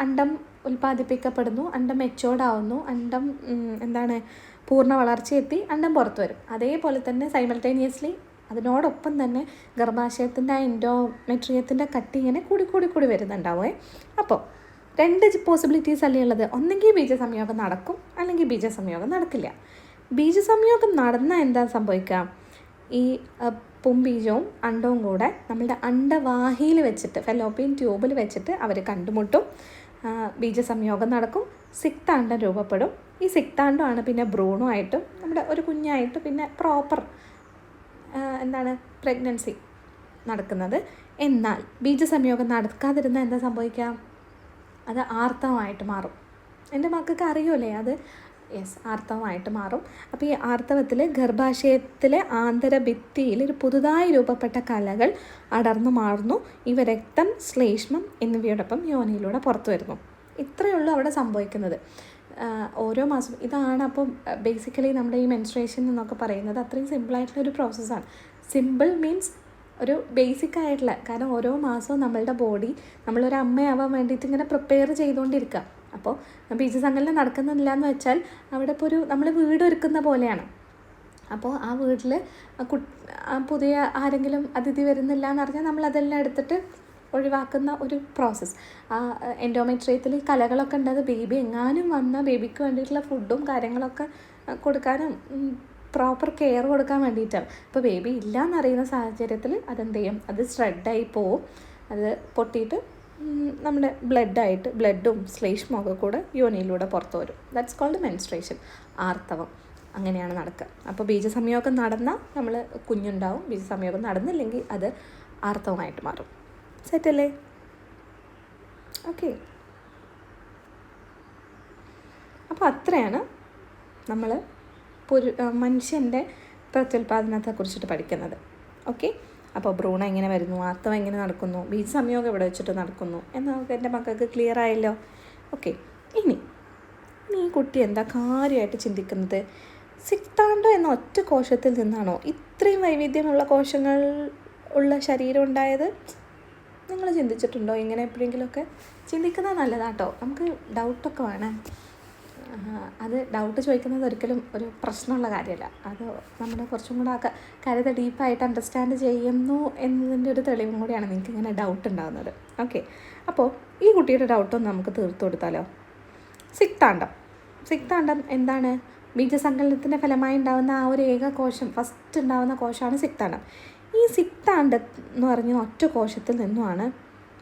അണ്ടം ഉൽപ്പാദിപ്പിക്കപ്പെടുന്നു അണ്ടം മെച്ചോർഡാവുന്നു അണ്ടം എന്താണ് പൂർണ വളർച്ചയെത്തി അണ്ടം പുറത്തു വരും. അതേപോലെ തന്നെ സൈമൾട്ടേനിയസ്ലി അതിനോടൊപ്പം തന്നെ ഗർഭാശയത്തിന്റെ ആ എൻഡോമെട്രിയത്തിന്റെ കട്ടി ഇങ്ങനെ കൂടി കൂടി കൂടി അപ്പോൾ രണ്ട് പോസിബിലിറ്റീസ് അല്ലേ ഉള്ളത്? ഒന്നെങ്കിൽ ബീജസംയോഗം നടക്കും അല്ലെങ്കിൽ ബീജസംയോഗം നടക്കില്ല. ബീജസംയോഗം നടന്നാൽ എന്താ സംഭവിക്കുക? ഈ പുംബീജവും അണ്ടവും കൂടെ നമ്മളുടെ അണ്ടവാഹിയിൽ വെച്ചിട്ട് ഫെലോപ്പിയൻ ട്യൂബിൽ വെച്ചിട്ട് അവർ കണ്ടുമുട്ടും. ബീജസംയോഗം നടക്കും സിക്താണ്ടം രൂപപ്പെടും. ഈ സിക്താണ്ടമാണ് പിന്നെ ബ്രൂണോ ആയിട്ടും നമ്മുടെ ഒരു കുഞ്ഞായിട്ട് പിന്നെ പ്രോപ്പർ എന്താണ് പ്രഗ്നൻസി നടക്കുന്നത്. എന്നാൽ ബീജസംയോഗം നടക്കാതിരുന്നാൽ എന്താ സംഭവിക്കുക? അത് ആർത്തവമായിട്ട് മാറും. എന്റെ മക്കൾക്ക് അറിയൂലേ അത്? യെസ് ആർത്തവമായിട്ട് മാറും. അപ്പോൾ ഈ ആർത്തവത്തിൽ ഗർഭാശയത്തിലെ ആന്തരഭിത്തിയിൽ ഒരു പുതുതായി രൂപപ്പെട്ട കലകൾ അടർന്നു മാറുന്നു. ഇവ രക്തം ശ്ലേഷ്മം എന്നിവയോടൊപ്പം യോനിയിലൂടെ പുറത്തു വരുന്നു. ഇത്രയേ ഉള്ളൂ അവിടെ സംഭവിക്കുന്നത്. ഓരോ മാസം ഇതാണ് അപ്പം ബേസിക്കലി നമ്മുടെ ഈ മെൻസ്ട്രേഷൻ എന്നൊക്കെ പറയുന്നത് അത്രയും സിമ്പിളായിട്ടുള്ള ഒരു പ്രോസസ്സാണ് സിമ്പിൾ മീൻസ് ഒരു ബേസിക് ആയിട്ടുള്ള കാരണം ഓരോ മാസവും നമ്മളുടെ ബോഡി നമ്മളൊരു അമ്മയാവാൻ വേണ്ടിയിട്ട് ഇങ്ങനെ പ്രിപ്പയർ ചെയ്തുകൊണ്ടിരിക്കുക അപ്പോൾ ബീജസങ്കലനം നടക്കുന്നില്ല എന്ന് വെച്ചാൽ അവിടെ ഇപ്പോൾ ഒരു നമ്മൾ വീട് ഒരുക്കുന്ന പോലെയാണ്. അപ്പോൾ ആ വീട്ടിൽ കു പുതിയ ആരെങ്കിലും അതിഥി വരുന്നില്ല എന്ന് പറഞ്ഞാൽ നമ്മൾ അതെല്ലാം എടുത്തിട്ട് ഒഴിവാക്കുന്ന ഒരു പ്രോസസ്സ് ആ എൻഡോമെട്രിയത്തിൽ കലകളൊക്കെ ഉണ്ട്. ബേബി എങ്ങാനും വന്ന ബേബിക്ക് വേണ്ടിയിട്ടുള്ള ഫുഡും കാര്യങ്ങളൊക്കെ കൊടുക്കാനും പ്രോപ്പർ കെയർ കൊടുക്കാൻ വേണ്ടിയിട്ടാണ് ഇപ്പോൾ ബേബി ഇല്ല എന്നറിയുന്ന സാഹചര്യത്തിൽ അതെന്ത് ചെയ്യും അത് സ്ട്രെഡായി പോവും. അത് പൊട്ടിയിട്ട് നമ്മുടെ ബ്ലഡായിട്ട് ബ്ലഡും ശ്ലേഷ്മവും ഒക്കെ കൂടെ യോനിയിലൂടെ പുറത്തു വരും. ദാറ്റ്സ് കോൾഡ് മെൻസ്ട്രേഷൻ ആർത്തവം. അങ്ങനെയാണ് നടക്കുക. അപ്പോൾ ബീജസംയോഗം നടന്നാൽ നമ്മൾ കുഞ്ഞുണ്ടാവും. ബീജസംയോഗം നടന്നില്ലെങ്കിൽ അത് ആർത്തവമായിട്ട് മാറും. സെറ്റല്ലേ ഓക്കെ അപ്പോൾ അത്രയാണ് നമ്മൾ പുരു മനുഷ്യന്റെ പ്രത്യുൽപാദനത്തെക്കുറിച്ചിട്ട് പഠിക്കുന്നത്. ഓക്കെ? അപ്പോൾ ഭ്രൂണം എങ്ങനെ വരുന്നു? ആർത്തവം എങ്ങനെ നടക്കുന്നു? ബീജ സംയോഗം എവിടെ വെച്ചിട്ട് നടക്കുന്നു? എന്ന് നമുക്ക് എന്റെ മക്കൾക്ക് ക്ലിയർ ആയല്ലോ. ഓക്കെ? ഇനി ഈ കുട്ടി എന്താ കാര്യമായിട്ട് ചിന്തിക്കുന്നത്? സിക്താണ്ടോ എന്ന ഒറ്റ കോശത്തിൽ നിന്നാണോ ഇത്രയും വൈവിധ്യമുള്ള കോശങ്ങൾ ഉള്ള ശരീരം ഉണ്ടായത്? നിങ്ങൾ ചിന്തിച്ചിട്ടുണ്ടോ? ഇങ്ങനെ എപ്പോഴെങ്കിലുമൊക്കെ ചിന്തിക്കുന്നത് നല്ലതാട്ടോ. നമുക്ക് ഡൗട്ടൊക്കെ വേണം. അത് ഡൗട്ട് ചോദിക്കുന്നത് ഒരിക്കലും ഒരു പ്രശ്നമുള്ള കാര്യമല്ല. അത് നമ്മുടെ കുറച്ചും കൂടെ ആ കാര്യത്തെ ഡീപ്പായിട്ട് അണ്ടർസ്റ്റാൻഡ് ചെയ്യുന്നു എന്നതിന്റെ ഒരു തെളിവും കൂടിയാണ് നിങ്ങൾക്ക് ഇങ്ങനെ ഡൗട്ട് ഉണ്ടാകുന്നത് ഓക്കെ അപ്പോൾ ഈ കുട്ടിയുടെ ഡൗട്ടൊന്ന് നമുക്ക് തീർത്തു കൊടുത്താലോ? സിക്താണ്ടം. സിക്താണ്ടം എന്താണ്? ബീജസങ്കലനത്തിന്റെ ഫലമായി ഉണ്ടാകുന്ന ആ ഒരു ഏക കോശം ഫസ്റ്റ് ഉണ്ടാകുന്ന കോശമാണ് സിക്താണ്ടം. ഈ സിക്താണ്ടം എന്ന് പറഞ്ഞ ഒറ്റ കോശത്തിൽ നിന്നുമാണ്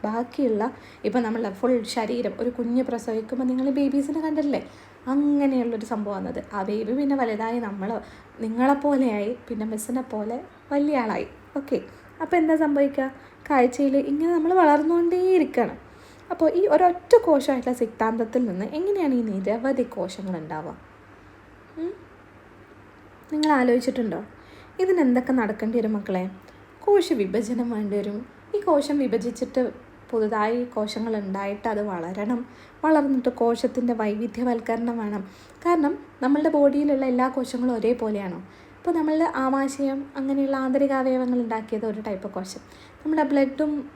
ബാക്കിയുള്ള ഇപ്പോൾ നമ്മളെ ഫുൾ ശരീരം ഒരു കുഞ്ഞ് പ്രസവിക്കുമ്പോൾ നിങ്ങൾ ബേബീസിനെ കണ്ടിട്ടില്ലേ? അങ്ങനെയുള്ളൊരു സംഭവമാണത്. ആ ബേബി പിന്നെ വലുതായി നമ്മൾ നിങ്ങളെപ്പോലെയായി പിന്നെ മിസ്സിനെ പോലെ വലിയ ആളായി. ഓക്കെ അപ്പോൾ എന്താ സംഭവിക്കുക? കാഴ്ചയിൽ ഇങ്ങനെ നമ്മൾ വളർന്നുകൊണ്ടേയിരിക്കുകയാണ് അപ്പോൾ ഈ ഒരൊറ്റ കോശമായിട്ടുള്ള സിദ്ധാന്തത്തിൽ നിന്ന് എങ്ങനെയാണ് ഈ നിരവധി കോശങ്ങൾ ഉണ്ടാവുക? നിങ്ങൾ ആലോചിച്ചിട്ടുണ്ടോ? ഇതിനെന്തൊക്കെ നടക്കേണ്ടി വരും മക്കളെ? കോശ വിഭജനം വേണ്ടി വരും. ഈ കോശം വിഭജിച്ചിട്ട് പുതുതായി കോശങ്ങൾ ഉണ്ടായിട്ട് അത് വളരണം. വളർന്നിട്ട് കോശത്തിന്റെ വൈവിധ്യവൽക്കരണം വേണം. കാരണം നമ്മളുടെ ബോഡിയിലുള്ള എല്ലാ കോശങ്ങളും ഒരേപോലെയാണോ? ഇപ്പോൾ നമ്മളുടെ ആമാശയം അങ്ങനെയുള്ള ആന്തരിക അവയവങ്ങൾ ഉണ്ടാക്കിയത് ഒരു ടൈപ്പ് കോശം. നമ്മുടെ ബ്ലഡും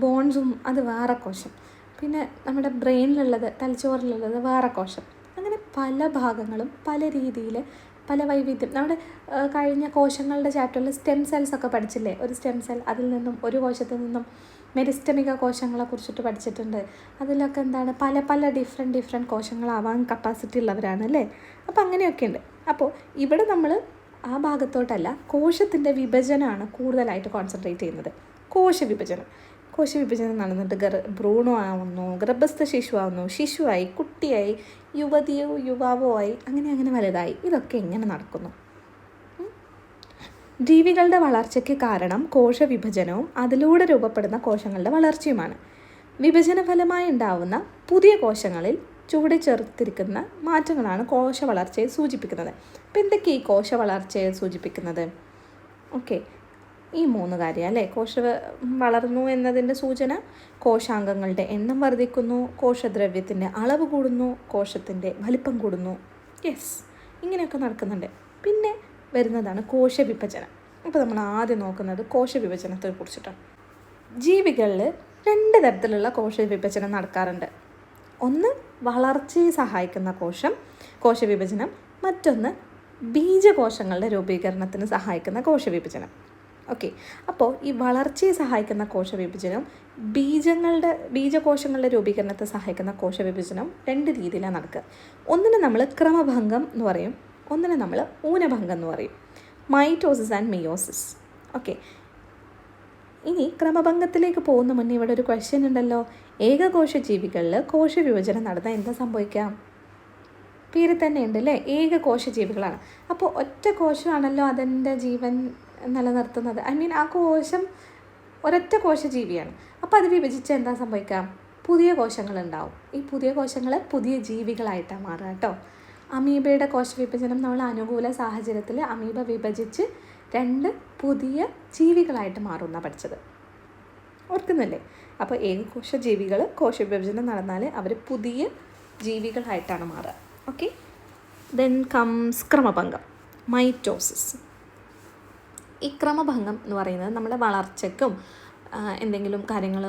ബോൺസും അത് വേറെ കോശം. പിന്നെ നമ്മുടെ ബ്രെയിനിലുള്ളത് തലച്ചോറിലുള്ളത് വേറെ കോശം. അങ്ങനെ പല ഭാഗങ്ങളും പല രീതിയിൽ പല വൈവിധ്യം. നമ്മുടെ കഴിഞ്ഞ കോശങ്ങളുടെ ചാപ്റ്ററിൽ സ്റ്റെം സെൽസ് ഒക്കെ പഠിച്ചില്ലേ? ഒരു സ്റ്റെം സെൽ അതിൽ നിന്നും ഒരു കോശത്തിൽ നിന്നും മെരിസ്റ്റമിക കോശങ്ങളെ കുറിച്ചിട്ട് പഠിച്ചിട്ടുണ്ട്. അതിലൊക്കെ എന്താണ്? പല പല ഡിഫറെന്റ് ഡിഫറെന്റ് കോശങ്ങളാവാൻ കപ്പാസിറ്റി ഉള്ളവരാണ് അല്ലേ? അപ്പോൾ അങ്ങനെയൊക്കെ ഉണ്ട്. അപ്പോൾ ഇവിടെ നമ്മൾ ആ ഭാഗത്തോട്ടല്ല കോശത്തിന്റെ വിഭജനമാണ് കൂടുതലായിട്ട് കോൺസെൻട്രേറ്റ് ചെയ്യുന്നത്. കോശവിഭജനം. കോശവിഭജനം കോശ വിഭജനം നടന്നിട്ട് ഗർ ഭ്രൂണം ആവുന്നു ഗർഭസ്ഥ ശിശു ആവുന്നു ശിശുവായി കുട്ടിയായി യുവതിയോ യുവാവോ ആയി അങ്ങനെ അങ്ങനെ വലുതായി. ഇതൊക്കെ എങ്ങനെ നടക്കുന്നു? ജീവികളുടെ വളർച്ചയ്ക്ക് കാരണം കോശവിഭജനവും അതിലൂടെ രൂപപ്പെടുന്ന കോശങ്ങളുടെ വളർച്ചയുമാണ്. വിഭജന ഫലമായി ഉണ്ടാവുന്ന പുതിയ കോശങ്ങളിൽ ചുവടെ ചേർത്തിരിക്കുന്ന മാറ്റങ്ങളാണ് കോശ വളർച്ചയെ സൂചിപ്പിക്കുന്നത്. അപ്പം എന്തൊക്കെ ഈ കോശ വളർച്ചയെ സൂചിപ്പിക്കുന്നത്? ഓക്കെ. ഈ മൂന്ന് കാര്യം അല്ലേ? കോശ വളർന്നു എന്നതിന്റെ സൂചന കോശാംഗങ്ങളുടെ എണ്ണം വർദ്ധിക്കുന്നു കോശദ്രവ്യത്തിന്റെ അളവ് കൂടുന്നു കോശത്തിന്റെ വലിപ്പം കൂടുന്നു. യെസ്. ഇങ്ങനെയൊക്കെ നടക്കുന്നുണ്ട്. പിന്നെ വരുന്നതാണ് കോശവിഭജനം. ഇപ്പോൾ നമ്മൾ ആദ്യം നോക്കുന്നത് കോശവിഭജനത്തെ കുറിച്ചിട്ടാണ്. ജീവികളിൽ രണ്ട് തരത്തിലുള്ള കോശവിഭജനം നടക്കാറുണ്ട്. ഒന്ന് വളർച്ചയെ സഹായിക്കുന്ന കോശം കോശവിഭജനം. മറ്റൊന്ന് ബീജകോശങ്ങളുടെ രൂപീകരണത്തിന് സഹായിക്കുന്ന കോശവിഭജനം. ഓക്കെ. അപ്പോൾ ഈ വളർച്ചയെ സഹായിക്കുന്ന കോശവിഭജനം ബീജങ്ങളുടെ ബീജകോശങ്ങളുടെ രൂപീകരണത്തെ സഹായിക്കുന്ന കോശവിഭജനം രണ്ട് രീതിയിലാണ് നടക്കുക. ഒന്നിനെ നമ്മൾ ക്രമഭംഗം എന്ന് പറയും. ഒന്നിനെ നമ്മൾ ഊനഭംഗം എന്ന് പറയും. മൈറ്റോസിസ് ആൻഡ് മിയോസിസ് ഓക്കെ ഇനി ക്രമഭംഗത്തിലേക്ക് പോകുന്ന മുന്നേ ഇവിടെ ഒരു ക്വസ്റ്റ്യൻ ഉണ്ടല്ലോ. ഏകകോശ ജീവികളിൽ കോശവിഭജനം നടന്നാൽ എന്താ സംഭവിക്കാം പേര് തന്നെ ഉണ്ട് അല്ലേ? ഏകകോശ ജീവികളാണ്. അപ്പോൾ ഒറ്റ കോശമാണല്ലോ അതിന്റെ ജീവൻ നിലനിർത്തുന്നത്. ഐ മീൻ ആ കോശം ഒരൊറ്റ കോശ ജീവിയാണ്. അപ്പോൾ അത് വിഭജിച്ച് എന്താ സംഭവിക്കാം പുതിയ കോശങ്ങൾ ഉണ്ടാവും. ഈ പുതിയ കോശങ്ങൾ പുതിയ ജീവികളായിട്ടാണ് മാറുക കേട്ടോ. അമീബയുടെ കോശവിഭജനം നമ്മൾ അനുകൂല സാഹചര്യത്തിൽ അമീബ വിഭജിച്ച് രണ്ട് പുതിയ ജീവികളായിട്ട് മാറുന്ന പഠിച്ചത്. ഓർക്കുന്നില്ലേ? അപ്പോൾ ഏകകോശ ജീവികൾ കോശവിഭജനം നടന്നാൽ അവർ പുതിയ ജീവികളായിട്ടാണ് മാറുക. ഓക്കെ? ദെൻ കംസ് ക്രമഭംഗം മൈറ്റോസിസ്. ഈ ക്രമഭംഗം എന്ന് പറയുന്നത് നമ്മുടെ വളർച്ചയ്ക്കും എന്തെങ്കിലും കാര്യങ്ങൾ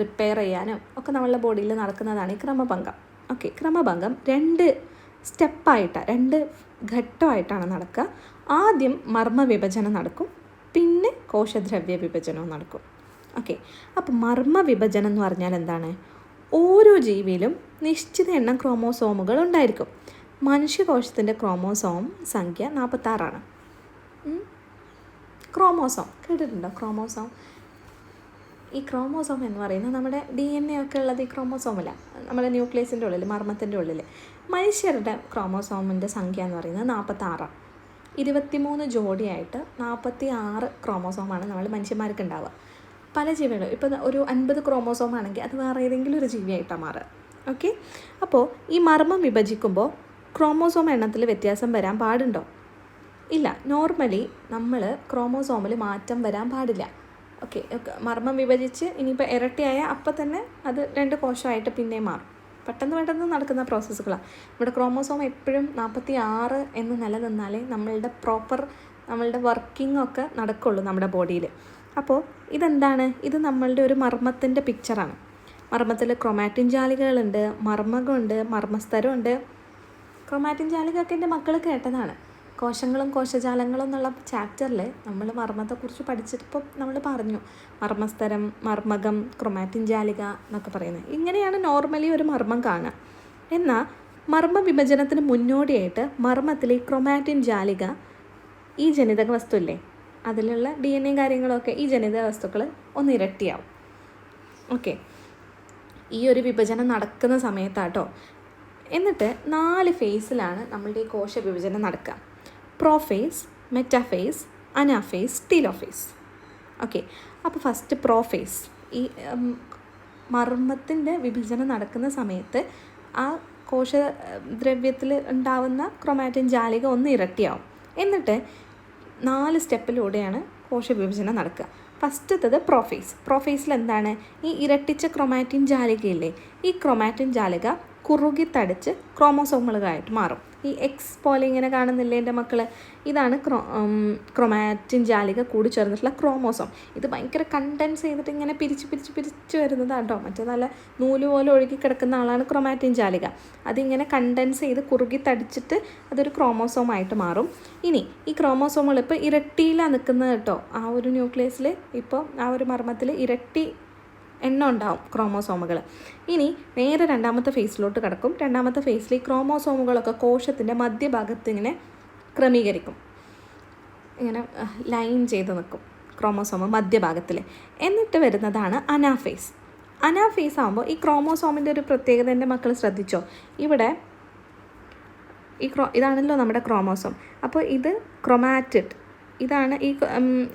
റിപ്പയർ ചെയ്യാനും ഒക്കെ നമ്മളുടെ ബോഡിയിൽ നടക്കുന്നതാണ് ഈ ക്രമഭംഗം. ഓക്കെ? ക്രമഭംഗം രണ്ട് സ്റ്റെപ്പായിട്ടാണ് രണ്ട് ഘട്ടമായിട്ടാണ് നടക്കുക. ആദ്യം മർമ്മ വിഭജനം നടക്കും പിന്നെ കോശദ്രവ്യ വിഭജനവും നടക്കും. ഓക്കെ. അപ്പോൾ മർമ്മ വിഭജനം എന്ന് പറഞ്ഞാൽ എന്താണ്? ഓരോ ജീവിയിലും നിശ്ചിത എണ്ണം ക്രോമോസോമുകൾ ഉണ്ടായിരിക്കും. മനുഷ്യകോശത്തിന്റെ ക്രോമോസോം സംഖ്യ നാൽപ്പത്താറാണ് ക്രോമോസോം കേട്ടിട്ടുണ്ടോ ക്രോമോസോം? ഈ ക്രോമോസോം എന്ന് പറയുന്നത് നമ്മുടെ ഡി എൻ എ ഒക്കെ ഉള്ളത് ഈ ക്രോമോസോമല്ല നമ്മുടെ ന്യൂക്ലിയസിന്റെ ഉള്ളിൽ മർമ്മത്തിന്റെ ഉള്ളിൽ മനുഷ്യരുടെ ക്രോമോസോമിന്റെ സംഖ്യ എന്ന് പറയുന്നത് നാൽപ്പത്താറാണ് ഇരുപത്തിമൂന്ന് ജോഡിയായിട്ട് നാൽപ്പത്തി ആറ് ക്രോമോസോമാണ് നമ്മൾ മനുഷ്യന്മാർക്ക് ഉണ്ടാവുക പല ജീവികളും ഇപ്പോൾ ഒരു അൻപത് ക്രോമോസോം ആണെങ്കിൽ അത് വേറെ ഏതെങ്കിലും ഒരു ജീവിയായിട്ടാണ് മാറുക. ഓക്കെ? അപ്പോൾ ഈ മർമ്മം വിഭജിക്കുമ്പോൾ ക്രോമോസോം എണ്ണത്തിൽ വ്യത്യാസം വരാൻ പാടുണ്ടോ? ഇല്ല. നോർമലി നമ്മൾ ക്രോമോസോമിൽ മാറ്റം വരാൻ പാടില്ല. ഓക്കെ? മർമ്മം വിഭജിച്ച് ഇനിയിപ്പോൾ ഇരട്ടിയായ അപ്പം തന്നെ അത് രണ്ട് കോശമായിട്ട് പിന്നെ മാറും. പെട്ടെന്ന് പെട്ടെന്ന് നടക്കുന്ന പ്രോസസ്സുകളാണ് നമ്മുടെ ക്രോമോസോം എപ്പോഴും നാൽപ്പത്തി ആറ് എന്ന് നിലനിന്നാലേ നമ്മളുടെ പ്രോപ്പർ നമ്മളുടെ വർക്കിംഗ് ഒക്കെ നടക്കുള്ളൂ നമ്മുടെ ബോഡിയിൽ അപ്പോൾ ഇതെന്താണ്? ഇത് നമ്മളുടെ ഒരു മർമ്മത്തിന്റെ പിക്ചറാണ് മർമ്മത്തിൽ ക്രൊമാറ്റിൻ ജാലികകളുണ്ട് മർമ്മകമുണ്ട് മർമ്മസ്തരമുണ്ട്. ക്രൊമാറ്റിൻ ജാലികയൊക്കെ എന്റെ മക്കൾ കേട്ടതാണ്. കോശങ്ങളും കോശജാലങ്ങളും എന്നുള്ള ചാപ്റ്ററിൽ നമ്മൾ മർമ്മത്തെക്കുറിച്ച് പഠിച്ചിട്ടിപ്പോൾ നമ്മൾ പറഞ്ഞു. മർമ്മസ്ഥരം മർമ്മകം ക്രൊമാറ്റിൻ ജാലിക എന്നൊക്കെ പറയുന്നത്. ഇങ്ങനെയാണ് നോർമലി ഒരു മർമ്മം കാണുക എന്നാൽ മർമ്മ വിഭജനത്തിന് മുന്നോടിയായിട്ട് മർമ്മത്തിലെ ക്രൊമാറ്റിൻ ജാലിക ഈ ജനിതക വസ്തുല്ലേ അതിലുള്ള ഡി എൻ എ കാര്യങ്ങളൊക്കെ ഈ ജനിതക വസ്തുക്കൾ ഒന്ന് ഇരട്ടിയാവും. ഓക്കെ. ഈ ഒരു വിഭജനം നടക്കുന്ന സമയത്താട്ടോ. എന്നിട്ട് നാല് ഫേസിലാണ് നമ്മളുടെ ഈ കോശ വിഭജനം നടക്കുക prophase metaphase anaphase telophase okay അപ്പോൾ ഫസ്റ്റ് പ്രോഫേസ് ഈ മർമ്മത്തിന്റെ വിഭജനം നടക്കുന്ന സമയത്ത് ആ കോശദ്രവ്യത്തിൽ ഉണ്ടാവുന്ന ക്രൊമാറ്റിൻ ജാലിക ഒന്ന് ഇരട്ടിയാവും. എന്നിട്ട് നാല് സ്റ്റെപ്പിലൂടെയാണ് കോശവിഭജനം നടക്കുക. ഫസ്റ്റത്തത് പ്രോഫേസ് പ്രോഫേസിൽ എന്താണ്? ഈ ഇരട്ടിച്ച ക്രൊമാറ്റിൻ ജാലികയില്ലേ? ഈ ക്രൊമാറ്റിൻ ജാലിക കുറുകി തടിച്ച് ക്രോമോസോമുകളായിട്ട് മാറും. ഈ എക്സ് പോലെ ഇങ്ങനെ കാണുന്നില്ലേ എന്റെ മക്കൾ ഇതാണ് ക്രോ ക്രൊമാറ്റിൻ ജാലിക കൂടി ചേർന്നിട്ടുള്ള ക്രോമോസോം. ഇത് ഭയങ്കര കണ്ടൻസ് ചെയ്തിട്ട് ഇങ്ങനെ പിരിച്ച് പിരിച്ച് പിരിച്ച് വരുന്നതാണ് കേട്ടോ മറ്റേ നല്ല നൂൽ പോലെ ഒഴുകി കിടക്കുന്ന ആളാണ് ക്രൊമാറ്റിൻ ജാലിക. അതിങ്ങനെ കണ്ടൻസ് ചെയ്ത് കുറുകി തടിച്ചിട്ട് അതൊരു ക്രോമോസോം ആയിട്ട് മാറും. ഇനി ഈ ക്രോമോസോമുകൾ ഇപ്പോൾ ഇരട്ടിയിലാണ് നിൽക്കുന്നത് കേട്ടോ. ആ ഒരു ന്യൂക്ലിയസിൽ ഇപ്പോൾ ആ ഒരു മർമ്മത്തിൽ ഇരട്ടി എണ്ണം ഉണ്ടാവും ക്രോമോസോമുകൾ ഇനി നേരെ രണ്ടാമത്തെ ഫേസിലോട്ട് കിടക്കും. രണ്ടാമത്തെ ഫേസിൽ ഈ ക്രോമോസോമുകളൊക്കെ കോശത്തിന്റെ മധ്യഭാഗത്ത് ഇങ്ങനെ ക്രമീകരിക്കും. ഇങ്ങനെ ലൈൻ ചെയ്ത് നിൽക്കും ക്രോമോസോം മധ്യഭാഗത്തിൽ എന്നിട്ട് വരുന്നതാണ് അനാഫേസ്. അനാഫേസ് ആകുമ്പോൾ ഈ ക്രോമോസോമിന്റെ ഒരു പ്രത്യേകത എന്റെ മക്കൾ ശ്രദ്ധിച്ചോ? ഇവിടെ ഈ ക്രോ ഇതാണല്ലോ നമ്മുടെ ക്രോമോസോം. അപ്പോൾ ഇത് ക്രൊമാറ്റിഡ് ഇതാണ് ഈ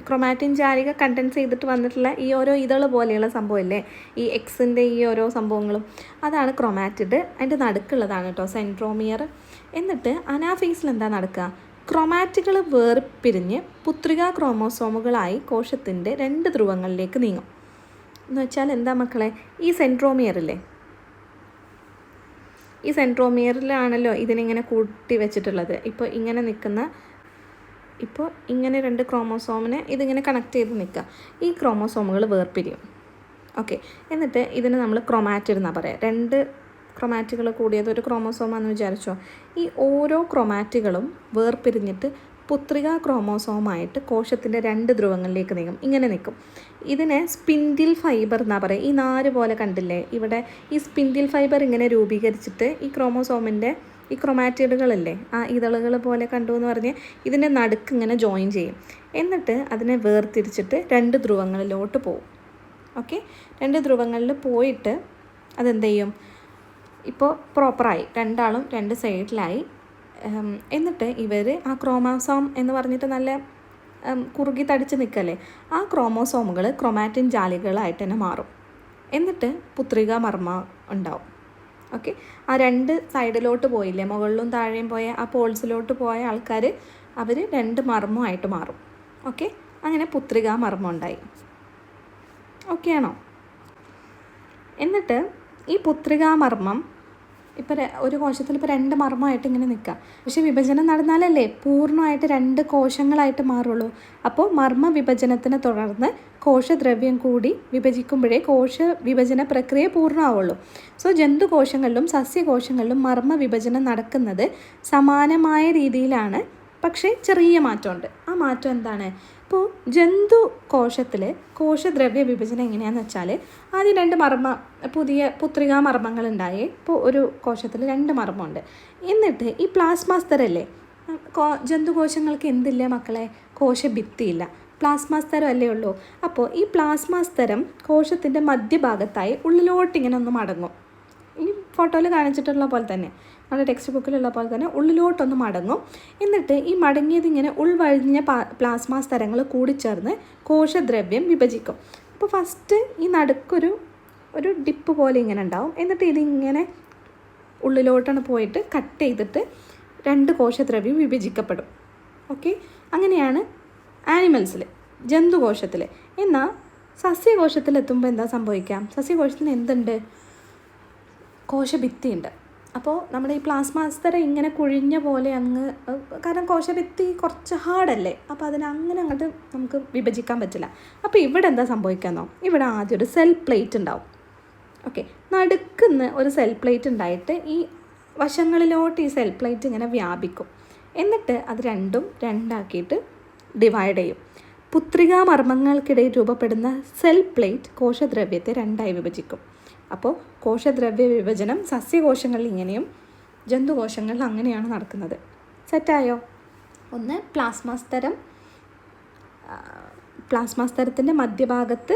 ക്രൊമാറ്റിൻ ജാലിക കണ്ടൻസ് ചെയ്തിട്ട് വന്നിട്ടുള്ള ഈ ഓരോ ഇതൾ പോലെയുള്ള സംഭവമില്ലേ? ഈ എക്സിന്റെ ഈ ഓരോ സംഭവങ്ങളും. അതാണ് ക്രൊമാറ്റിഡ്. അതിന്റെ നടുക്കുള്ളതാണ് കേട്ടോ സെൻട്രോമിയർ. എന്നിട്ട് അനാഫേസിൽ എന്താ നടക്കുക? ക്രൊമാറ്റുകൾ വേർപിരിഞ്ഞ് പുത്രികാ ക്രോമോസോമുകളായി കോശത്തിന്റെ രണ്ട് ധ്രുവങ്ങളിലേക്ക് നീങ്ങും. എന്ന് വെച്ചാൽ എന്താ മക്കളെ? ഈ സെൻട്രോമിയറില്ലേ? ഈ സെൻട്രോമിയറിലാണല്ലോ ഇതിനിങ്ങനെ കൂട്ടി വെച്ചിട്ടുള്ളത്. ഇപ്പോൾ ഇങ്ങനെ നിൽക്കുന്ന ഇപ്പോൾ ഇങ്ങനെ രണ്ട് ക്രോമോസോമിനെ ഇതിങ്ങനെ കണക്ട് ചെയ്ത് നിൽക്കുക. ഈ ക്രോമോസോമുകൾ വേർപിരിയും. ഓക്കെ എന്നിട്ട് ഇതിന് നമ്മൾ ക്രൊമാറ്റിഡ് എന്നാണ് പറയുക രണ്ട് ക്രൊമാറ്റുകൾ കൂടിയത് ഒരു ക്രോമോസോമാണെന്ന് വിചാരിച്ചോ? ഈ ഓരോ ക്രൊമാറ്റുകളും വേർപിരിഞ്ഞിട്ട് പുത്രിക ക്രോമോസോമായിട്ട് കോശത്തിന്റെ രണ്ട് ധ്രുവങ്ങളിലേക്ക് നീങ്ങും. ഇങ്ങനെ നിൽക്കും. ഇതിനെ സ്പിൻഡിൽ ഫൈബർ എന്നാ പറയുക ഈ നാല് പോലെ കണ്ടില്ലേ? ഇവിടെ ഈ സ്പിൻഡിൽ ഫൈബർ ഇങ്ങനെ രൂപീകരിച്ചിട്ട് ഈ ക്രോമോസോമിന്റെ ഈ ക്രൊമാറ്റിഡുകളല്ലേ ആ ഇതളുകൾ പോലെ കണ്ടു എന്ന് പറഞ്ഞ് ഇതിന്റെ നടുക്ക് ഇങ്ങനെ ജോയിൻ ചെയ്യും. എന്നിട്ട് അതിനെ വേർതിരിച്ചിട്ട് രണ്ട് ധ്രുവങ്ങളിലോട്ട് പോകും. ഓക്കെ രണ്ട് ധ്രുവങ്ങളിൽ പോയിട്ട് അതെന്ത് ചെയ്യും? ഇപ്പോൾ പ്രോപ്പറായി രണ്ടാളും രണ്ട് സൈഡിലായി എന്നിട്ട് ഇവർ ആ ക്രോമാസോം എന്ന് പറഞ്ഞിട്ട് നല്ല കുറുകി തടിച്ച് നിൽക്കല്ലേ ആ ക്രോമോസോമുകൾ ക്രൊമാറ്റിൻ ജാലികളായിട്ട് തന്നെ മാറും. എന്നിട്ട് പുത്രികാ മർമ്മ ഉണ്ടാവും. ഓക്കെ? ആ രണ്ട് സൈഡിലോട്ട് പോയില്ലേ? മുകളിലും താഴെയും പോയ ആ പോൾസിലോട്ട് പോയ ആൾക്കാർ അവർ രണ്ട് മർമ്മമായിട്ട് മാറും. ഓക്കെ? അങ്ങനെ പുത്രിക മർമ്മം ഉണ്ടായി. ഓക്കെ ആണോ? എന്നിട്ട് ഈ പുത്രികാ മർമ്മം ഇപ്പം ഒരു കോശത്തിൽ ഇപ്പോൾ രണ്ട് മർമ്മമായിട്ട് ഇങ്ങനെ നിൽക്കുക പക്ഷെ വിഭജനം നടന്നാലല്ലേ പൂർണമായിട്ട് രണ്ട് കോശങ്ങളായിട്ട് മാറുള്ളൂ. അപ്പോൾ മർമ്മ വിഭജനത്തിനെ തുടർന്ന് കോശദ്രവ്യം കൂടി വിഭജിക്കുമ്പോഴേ കോശ വിഭജന പ്രക്രിയ പൂർണമാവുള്ളൂ. സോ ജന്തുകോശങ്ങളിലും സസ്യകോശങ്ങളിലും മർമ്മ വിഭജനം നടക്കുന്നത് സമാനമായ രീതിയിലാണ് പക്ഷേ ചെറിയ മാറ്റമുണ്ട്. ആ മാറ്റം എന്താണ്? ഇപ്പോൾ ജന്തു കോശത്തിൽ കോശദ്രവ്യ വിഭജനം എങ്ങനെയാണെന്ന് വെച്ചാൽ ആദ്യം രണ്ട് മർമ്മ പുതിയ പുത്രികാ മർമ്മങ്ങൾ ഉണ്ടായി ഇപ്പോൾ ഒരു കോശത്തിൽ രണ്ട് മർമ്മമുണ്ട്. എന്നിട്ട് ഈ പ്ലാസ്മാസ്തരല്ലേ? കോ ജന്തുകോശങ്ങൾക്ക് എന്തില്ല മക്കളെ? കോശഭിത്തിയില്ല. പ്ലാസ്മാസ്തരം അല്ലേ ഉള്ളൂ. അപ്പോൾ ഈ പ്ലാസ്മാസ്തരം കോശത്തിന്റെ മധ്യഭാഗത്തായി ഉള്ളിലോട്ട് ഇങ്ങനെ ഒന്ന് മടങ്ങും. ഈ ഫോട്ടോയിൽ കാണിച്ചിട്ടുള്ള പോലെ തന്നെ. നമ്മുടെ ടെക്സ്റ്റ് ബുക്കിലുള്ള പോലെ തന്നെ ഉള്ളിലോട്ടൊന്ന് മടങ്ങും. എന്നിട്ട് ഈ മടങ്ങിയത് ഇങ്ങനെ ഉൾവഴിഞ്ഞ പ്ലാസ്മ സ്ഥലങ്ങൾ കൂടിച്ചേർന്ന് കോശദ്രവ്യം വിഭജിക്കും. അപ്പോൾ ഫസ്റ്റ് ഈ നടുക്കൊരു ഒരു ഡിപ്പ് പോലെ ഇങ്ങനെ ഉണ്ടാവും. എന്നിട്ട് ഇതിങ്ങനെ ഉള്ളിലോട്ടാണ് പോയിട്ട് കട്ട് ചെയ്തിട്ട് രണ്ട് കോശദ്രവ്യം വിഭജിക്കപ്പെടും. ഓക്കെ അങ്ങനെയാണ് ആനിമൽസിൽ ജന്തുകോശത്തിൽ എന്നാൽ സസ്യകോശത്തിലെത്തുമ്പോൾ എന്താ സംഭവിക്കാം? സസ്യകോശത്തിന് എന്തുണ്ട് കോശഭിത്തിയുണ്ട്. അപ്പോൾ നമ്മുടെ ഈ പ്ലാസ്മാസ്തര ഇങ്ങനെ കുഴിഞ്ഞ പോലെ അങ്ങ് കാരണം കോശഭിത്തി കുറച്ച് ഹാർഡല്ലേ അപ്പോൾ അതിനെ അങ്ങനെ അങ്ങോട്ട് നമുക്ക് വിഭജിക്കാൻ പറ്റില്ല. അപ്പോൾ ഇവിടെ എന്താ സംഭവിക്കാന്നോ? ഇവിടെ ആദ്യം ഒരു സെൽ പ്ലേറ്റ് ഉണ്ടാവും. ഓക്കെ നടുക്കുന്ന് ഒരു സെൽ പ്ലേറ്റ് ഉണ്ടായിട്ട് ഈ വശങ്ങളിലോട്ട് ഈ സെൽ പ്ലേറ്റ് ഇങ്ങനെ വ്യാപിക്കും. എന്നിട്ട് അത് രണ്ടും രണ്ടാക്കിയിട്ട് ഡിവൈഡ് ചെയ്യും. പുത്രികാ മർമ്മങ്ങൾക്കിടയിൽ രൂപപ്പെടുന്ന സെൽ പ്ലേറ്റ് കോശദ്രവ്യത്തെ രണ്ടായി വിഭജിക്കും. അപ്പോൾ കോശദ്രവ്യ വിഭജനം സസ്യകോശങ്ങളിൽ ഇങ്ങനെയും ജന്തുകോശങ്ങളിൽ അങ്ങനെയാണ് നടക്കുന്നത്. സെറ്റായോ? ഒന്ന് പ്ലാസ്മാസ്തരം പ്ലാസ്മാസ്തരത്തിന്റെ മധ്യഭാഗത്ത്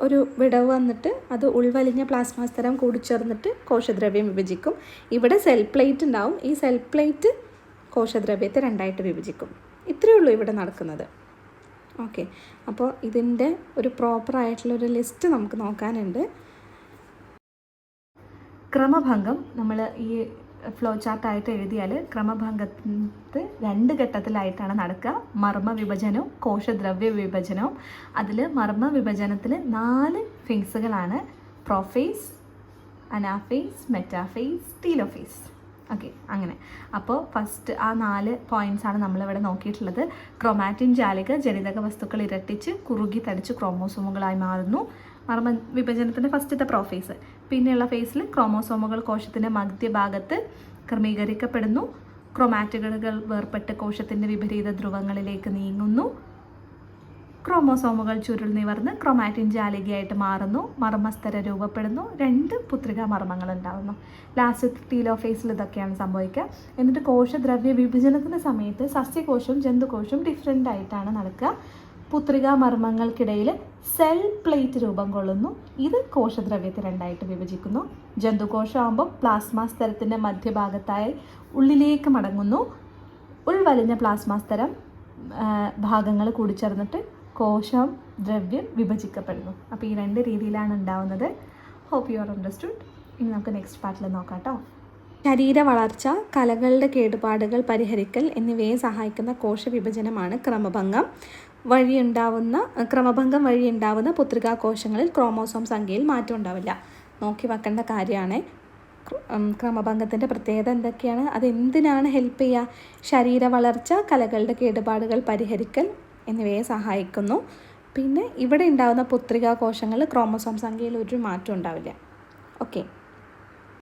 ഒരു വിടവ് വന്നിട്ട് അത് ഉൾവലിഞ്ഞ പ്ലാസ്മാസ്തരം കൂടിച്ചേർന്നിട്ട് കോശദ്രവ്യം വിഭജിക്കും. ഇവിടെ സെൽ പ്ലേറ്റ് ഉണ്ടാവും. ഈ സെൽ പ്ലേറ്റ് കോശദ്രവ്യത്തെ രണ്ടായിട്ട് വിഭജിക്കും. ഇത്രയേ ഉള്ളൂ ഇവിടെ നടക്കുന്നത്. ഓക്കെ. അപ്പോൾ ഇതിന്റെ ഒരു പ്രോപ്പറായിട്ടുള്ളൊരു ലിസ്റ്റ് നമുക്ക് നോക്കാനുണ്ട്. ക്രമഭംഗം നമ്മൾ ഈ ഫ്ലോ ചാർട്ടായിട്ട് എഴുതിയാൽ ക്രമഭംഗത്ത് രണ്ട് ഘട്ടത്തിലായിട്ടാണ് നടക്കുക. മർമ്മ വിഭജനവും കോശദ്രവ്യ വിഭജനവും. അതിൽ മർമ്മ വിഭജനത്തിൽ നാല് ഫേസുകളാണ് prophase anaphase metaphase telophase okay അങ്ങനെ. അപ്പോൾ ഫസ്റ്റ് ആ നാല് പോയിന്റ്സാണ് നമ്മളിവിടെ നോക്കിയിട്ടുള്ളത്. ക്രൊമാറ്റിൻ ജാലിക ജനിതക വസ്തുക്കൾ ഇരട്ടിച്ച് കുറുകി തടിച്ച് ക്രോമോസോമുകളായി മാറുന്നു. മർമ്മ വിഭജനത്തിന്റെ ഫസ്റ്റത്തെ പ്രോഫേസ് പിന്നെയുള്ള ഫേസിൽ ക്രോമോസോമുകൾ കോശത്തിന്റെ മധ്യഭാഗത്ത് ക്രമീകരിക്കപ്പെടുന്നു. ക്രൊമാറ്റുകളുകൾ വേർപെട്ട് കോശത്തിന്റെ വിപരീത ധ്രുവങ്ങളിലേക്ക് നീങ്ങുന്നു. ക്രോമോസോമുകൾ ചുരുൾ നിവർന്ന് ക്രൊമാറ്റിൻ ജാലികയായിട്ട് മാറുന്നു. മർമ്മസ്ഥര രൂപപ്പെടുന്നു. രണ്ട് പുത്രിക മർമ്മങ്ങൾ ഉണ്ടാകുന്നു ലാസ്റ്റ് ടീലോഫേസിൽ ഇതൊക്കെയാണ് സംഭവിക്കുക. എന്നിട്ട് കോശദ്രവ്യ വിഭജനത്തിന്റെ സമയത്ത് സസ്യകോശവും ജന്തുകോശവും ഡിഫറെന്റ് ആയിട്ടാണ് നടക്കുക. പുത്രികാ മർമ്മങ്ങൾക്കിടയിൽ സെൽ പ്ലേറ്റ് രൂപം കൊള്ളുന്നു. ഇത് കോശദ്രവ്യത്തെ രണ്ടായിട്ട് വിഭജിക്കുന്നു. ജന്തുകോശമാകുമ്പോൾ പ്ലാസ്മ സ്തരത്തിന്റെ മധ്യഭാഗത്തായി ഉള്ളിലേക്ക് മടങ്ങുന്നു. ഉൾവലിഞ്ഞ പ്ലാസ്മ സ്ഥലം ഭാഗങ്ങൾ കൂടിച്ചേർന്നിട്ട് കോശം ദ്രവ്യം വിഭജിക്കപ്പെടുന്നു. അപ്പോൾ ഈ രണ്ട് രീതിയിലാണ് ഉണ്ടാവുന്നത്. ഹോപ്പ് യു ആർ അണ്ടർസ്റ്റുഡ് ഇനി നമുക്ക് നെക്സ്റ്റ് പാർട്ടിൽ നോക്കാം കേട്ടോ ശരീര വളർച്ച കലകളുടെ കേടുപാടുകൾ പരിഹരിക്കൽ എന്നിവയെ സഹായിക്കുന്ന കോശവിഭജനമാണ് ക്രമഭംഗം. വഴിയുണ്ടാവുന്ന ക്രമഭംഗം വഴിയുണ്ടാവുന്ന പുത്രികാകോശങ്ങളിൽ ക്രോമോസോം സംഖ്യയിൽ മാറ്റം ഉണ്ടാവില്ല. നോക്കി വെക്കേണ്ട കാര്യമാണ്. ക്രമഭംഗത്തിന്റെ പ്രത്യേകത എന്തൊക്കെയാണ്? അതെന്തിനാണ് ഹെൽപ്പ് ചെയ്യുക? ശരീര വളർച്ച കലകളുടെ കേടുപാടുകൾ പരിഹരിക്കൽ എന്നിവയെ സഹായിക്കുന്നു. പിന്നെ ഇവിടെ ഉണ്ടാകുന്ന പുത്രികാകോശങ്ങളിൽ ക്രോമോസോം സംഖ്യയിൽ ഒരു മാറ്റം ഉണ്ടാവില്ല. ഓക്കെ